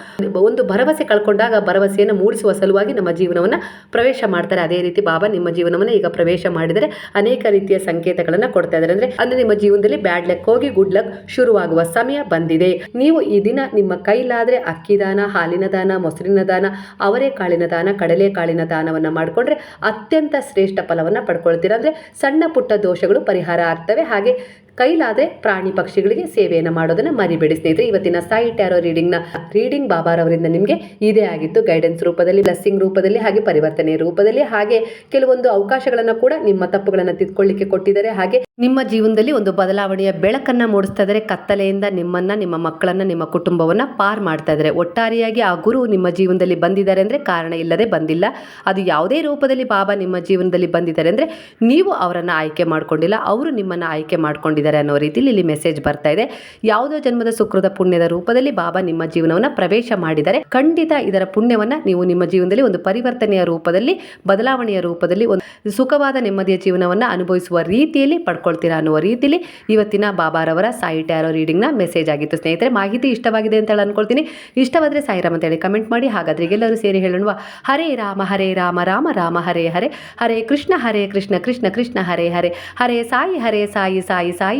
ಒಂದು ಭರವಸೆ ಕಳ್ಕೊಂಡಾಗ ಭರವಸೆಯನ್ನು ಮೂಡಿಸುವ ಸಲುವಾಗಿ ನಮ್ಮ ಜೀವನವನ್ನು ಪ್ರವೇಶ ಮಾಡ್ತಾರೆ. ಅದೇ ರೀತಿ ಬಾಬಾ ನಿಮ್ಮ ಜೀವನವನ್ನು ಈಗ ಪ್ರವೇಶ ಮಾಡಿದರೆ ಅನೇಕ ರೀತಿಯ ಸಂಕೇತಗಳನ್ನು ಕೊಡ್ತಾ ಇದ್ದಾರೆ. ಅಂದರೆ ಅಂದರೆ ನಿಮ್ಮ ಜೀವನದಲ್ಲಿ ಬ್ಯಾಡ್ ಲಕ್ ಹೋಗಿ ಗುಡ್ ಲಕ್ ಶುರುವಾಗುವ ಸಮಯ ಬಂದಿದೆ. ನೀವು ಈ ದಿನ ನಿಮ್ಮ ಕೈಲಾದರೆ ಅಕ್ಕಿ ದಾನ, ಹಾಲಿನ ದಾನ, ಮೊಸರಿನ ದಾನ, ಅವರೆಕಾಳಿನ ದಾನ ಕಡಲೆ ಕಾಳಿನ ದಾನವನ್ನು ಮಾಡಿಕೊಂಡ್ರೆ ಅತ್ಯಂತ ಶ್ರೇಷ್ಠ ಫಲವನ್ನು ಪಡ್ಕೊಳ್ತೀರ. ಅಂದರೆ ಸಣ್ಣ ಪುಟ್ಟ ದೋಷಗಳು ಪರಿಹಾರ ಆಗ್ತವೆ. ಹಾಗೆ ಕೈಲಾದರೆ ಪ್ರಾಣಿ ಪಕ್ಷಿಗಳಿಗೆ ಸೇವೆಯನ್ನು ಮಾಡೋದನ್ನು ಮರಿಬೇಡಿ ಸ್ನೇಹಿತರೆ. ಇವತ್ತಿನ ಸಾಯಿ ಟ್ಯಾರೋ ರೀಡಿಂಗ್ನ ರೀಡಿಂಗ್ ಬಾಬಾರವರಿಂದ ನಿಮಗೆ ಇದೇ ಆಗಿತ್ತು. ಗೈಡೆನ್ಸ್ ರೂಪದಲ್ಲಿ, ಬ್ಲೆಸ್ಸಿಂಗ್ ರೂಪದಲ್ಲಿ ಹಾಗೆ ಪರಿವರ್ತನೆ ರೂಪದಲ್ಲಿ ಹಾಗೆ ಕೆಲವೊಂದು ಅವಕಾಶಗಳನ್ನು ಕೂಡ ನಿಮ್ಮ ತಪ್ಪುಗಳನ್ನು ತಿದ್ಕೊಳ್ಳಿಕ್ಕೆ ಕೊಟ್ಟಿದ್ದಾರೆ. ಹಾಗೆ ನಿಮ್ಮ ಜೀವನದಲ್ಲಿ ಒಂದು ಬದಲಾವಣೆಯ ಬೆಳಕನ್ನು ಮೂಡಿಸ್ತಾ ಇದ್ದಾರೆ. ಕತ್ತಲೆಯಿಂದ ನಿಮ್ಮನ್ನ, ನಿಮ್ಮ ಮಕ್ಕಳನ್ನ, ನಿಮ್ಮ ಕುಟುಂಬವನ್ನ ಪಾರ್ ಮಾಡ್ತಾ ಇದ್ದಾರೆ. ಒಟ್ಟಾರೆಯಾಗಿ ಆ ಗುರು ನಿಮ್ಮ ಜೀವನದಲ್ಲಿ ಬಂದಿದ್ದಾರೆ ಅಂದರೆ ಕಾರಣ ಇಲ್ಲದೆ ಬಂದಿಲ್ಲ. ಅದು ಯಾವುದೇ ರೂಪದಲ್ಲಿ ಬಾಬಾ ನಿಮ್ಮ ಜೀವನದಲ್ಲಿ ಬಂದಿದ್ದಾರೆ ಅಂದರೆ ನೀವು ಅವರನ್ನು ಆಯ್ಕೆ ಮಾಡ್ಕೊಂಡಿಲ್ಲ. ಅವರು ನಿಮ್ಮನ್ನು ಆಯ್ಕೆ ಮಾಡ್ಕೊಂಡಿದ್ದಾರೆ. ಅನ್ನೋ ರೀತಿಯಲ್ಲಿ ಇಲ್ಲಿ ಮೆಸೇಜ್ ಬರ್ತಾ ಇದೆ. ಯಾವುದೋ ಜನ್ಮದ ಸುಕೃತ ಪುಣ್ಯದ ರೂಪದಲ್ಲಿ ಬಾಬಾ ನಿಮ್ಮ ಜೀವನವನ್ನು ಪ್ರವೇಶ ಮಾಡಿದ್ದಾರೆ. ಖಂಡಿತ ಇದರ ಪುಣ್ಯವನ್ನು ನೀವು ನಿಮ್ಮ ಜೀವನದಲ್ಲಿ ಒಂದು ಪರಿವರ್ತನೆಯ ರೂಪದಲ್ಲಿ, ಬದಲಾವಣೆಯ ರೂಪದಲ್ಲಿ, ಒಂದು ಸುಖವಾದ ನೆಮ್ಮದಿಯ ಜೀವನವನ್ನು ಅನುಭವಿಸುವ ರೀತಿಯಲ್ಲಿ ಪಡ್ಕೊಳ್ತೀರಾ ಅನ್ನುವ ರೀತಿಯಲ್ಲಿ ಇವತ್ತಿನ ಬಾಬಾರವರ ಸಾಯಿ ಟ್ಯಾರೋ ರೀಡಿಂಗ್ನ ಮೆಸೇಜ್ ಆಗಿತ್ತು. ಸ್ನೇಹಿತರೆ, ಮಾಹಿತಿ ಇಷ್ಟವಾಗಿದೆ ಅಂತ ಹೇಳಿ ಅನ್ಕೊಳ್ತೀನಿ. ಇಷ್ಟವಾದರೆ ಸಾಯಿರಾಮ್ ಅಂತೇಳಿ ಕಮೆಂಟ್ ಮಾಡಿ. ಹಾಗಾದ್ರೆ ಎಲ್ಲರೂ ಸೇರಿ ಹೇಳೋಣ ಹರೇ ರಾಮ ಹರೇ ರಾಮ ರಾಮ ರಾಮ, ಹರೇ ಹರೇ. ಹರೇ ಕೃಷ್ಣ ಹರೇ ಕೃಷ್ಣ ಕೃಷ್ಣ ಕೃಷ್ಣ, ಹರೇ ಹರೇ. ಹರೇ ಸಾಯಿ ಹರೇ ಸಾಯಿ ಸಾಯಿ ಸಾಯಿ.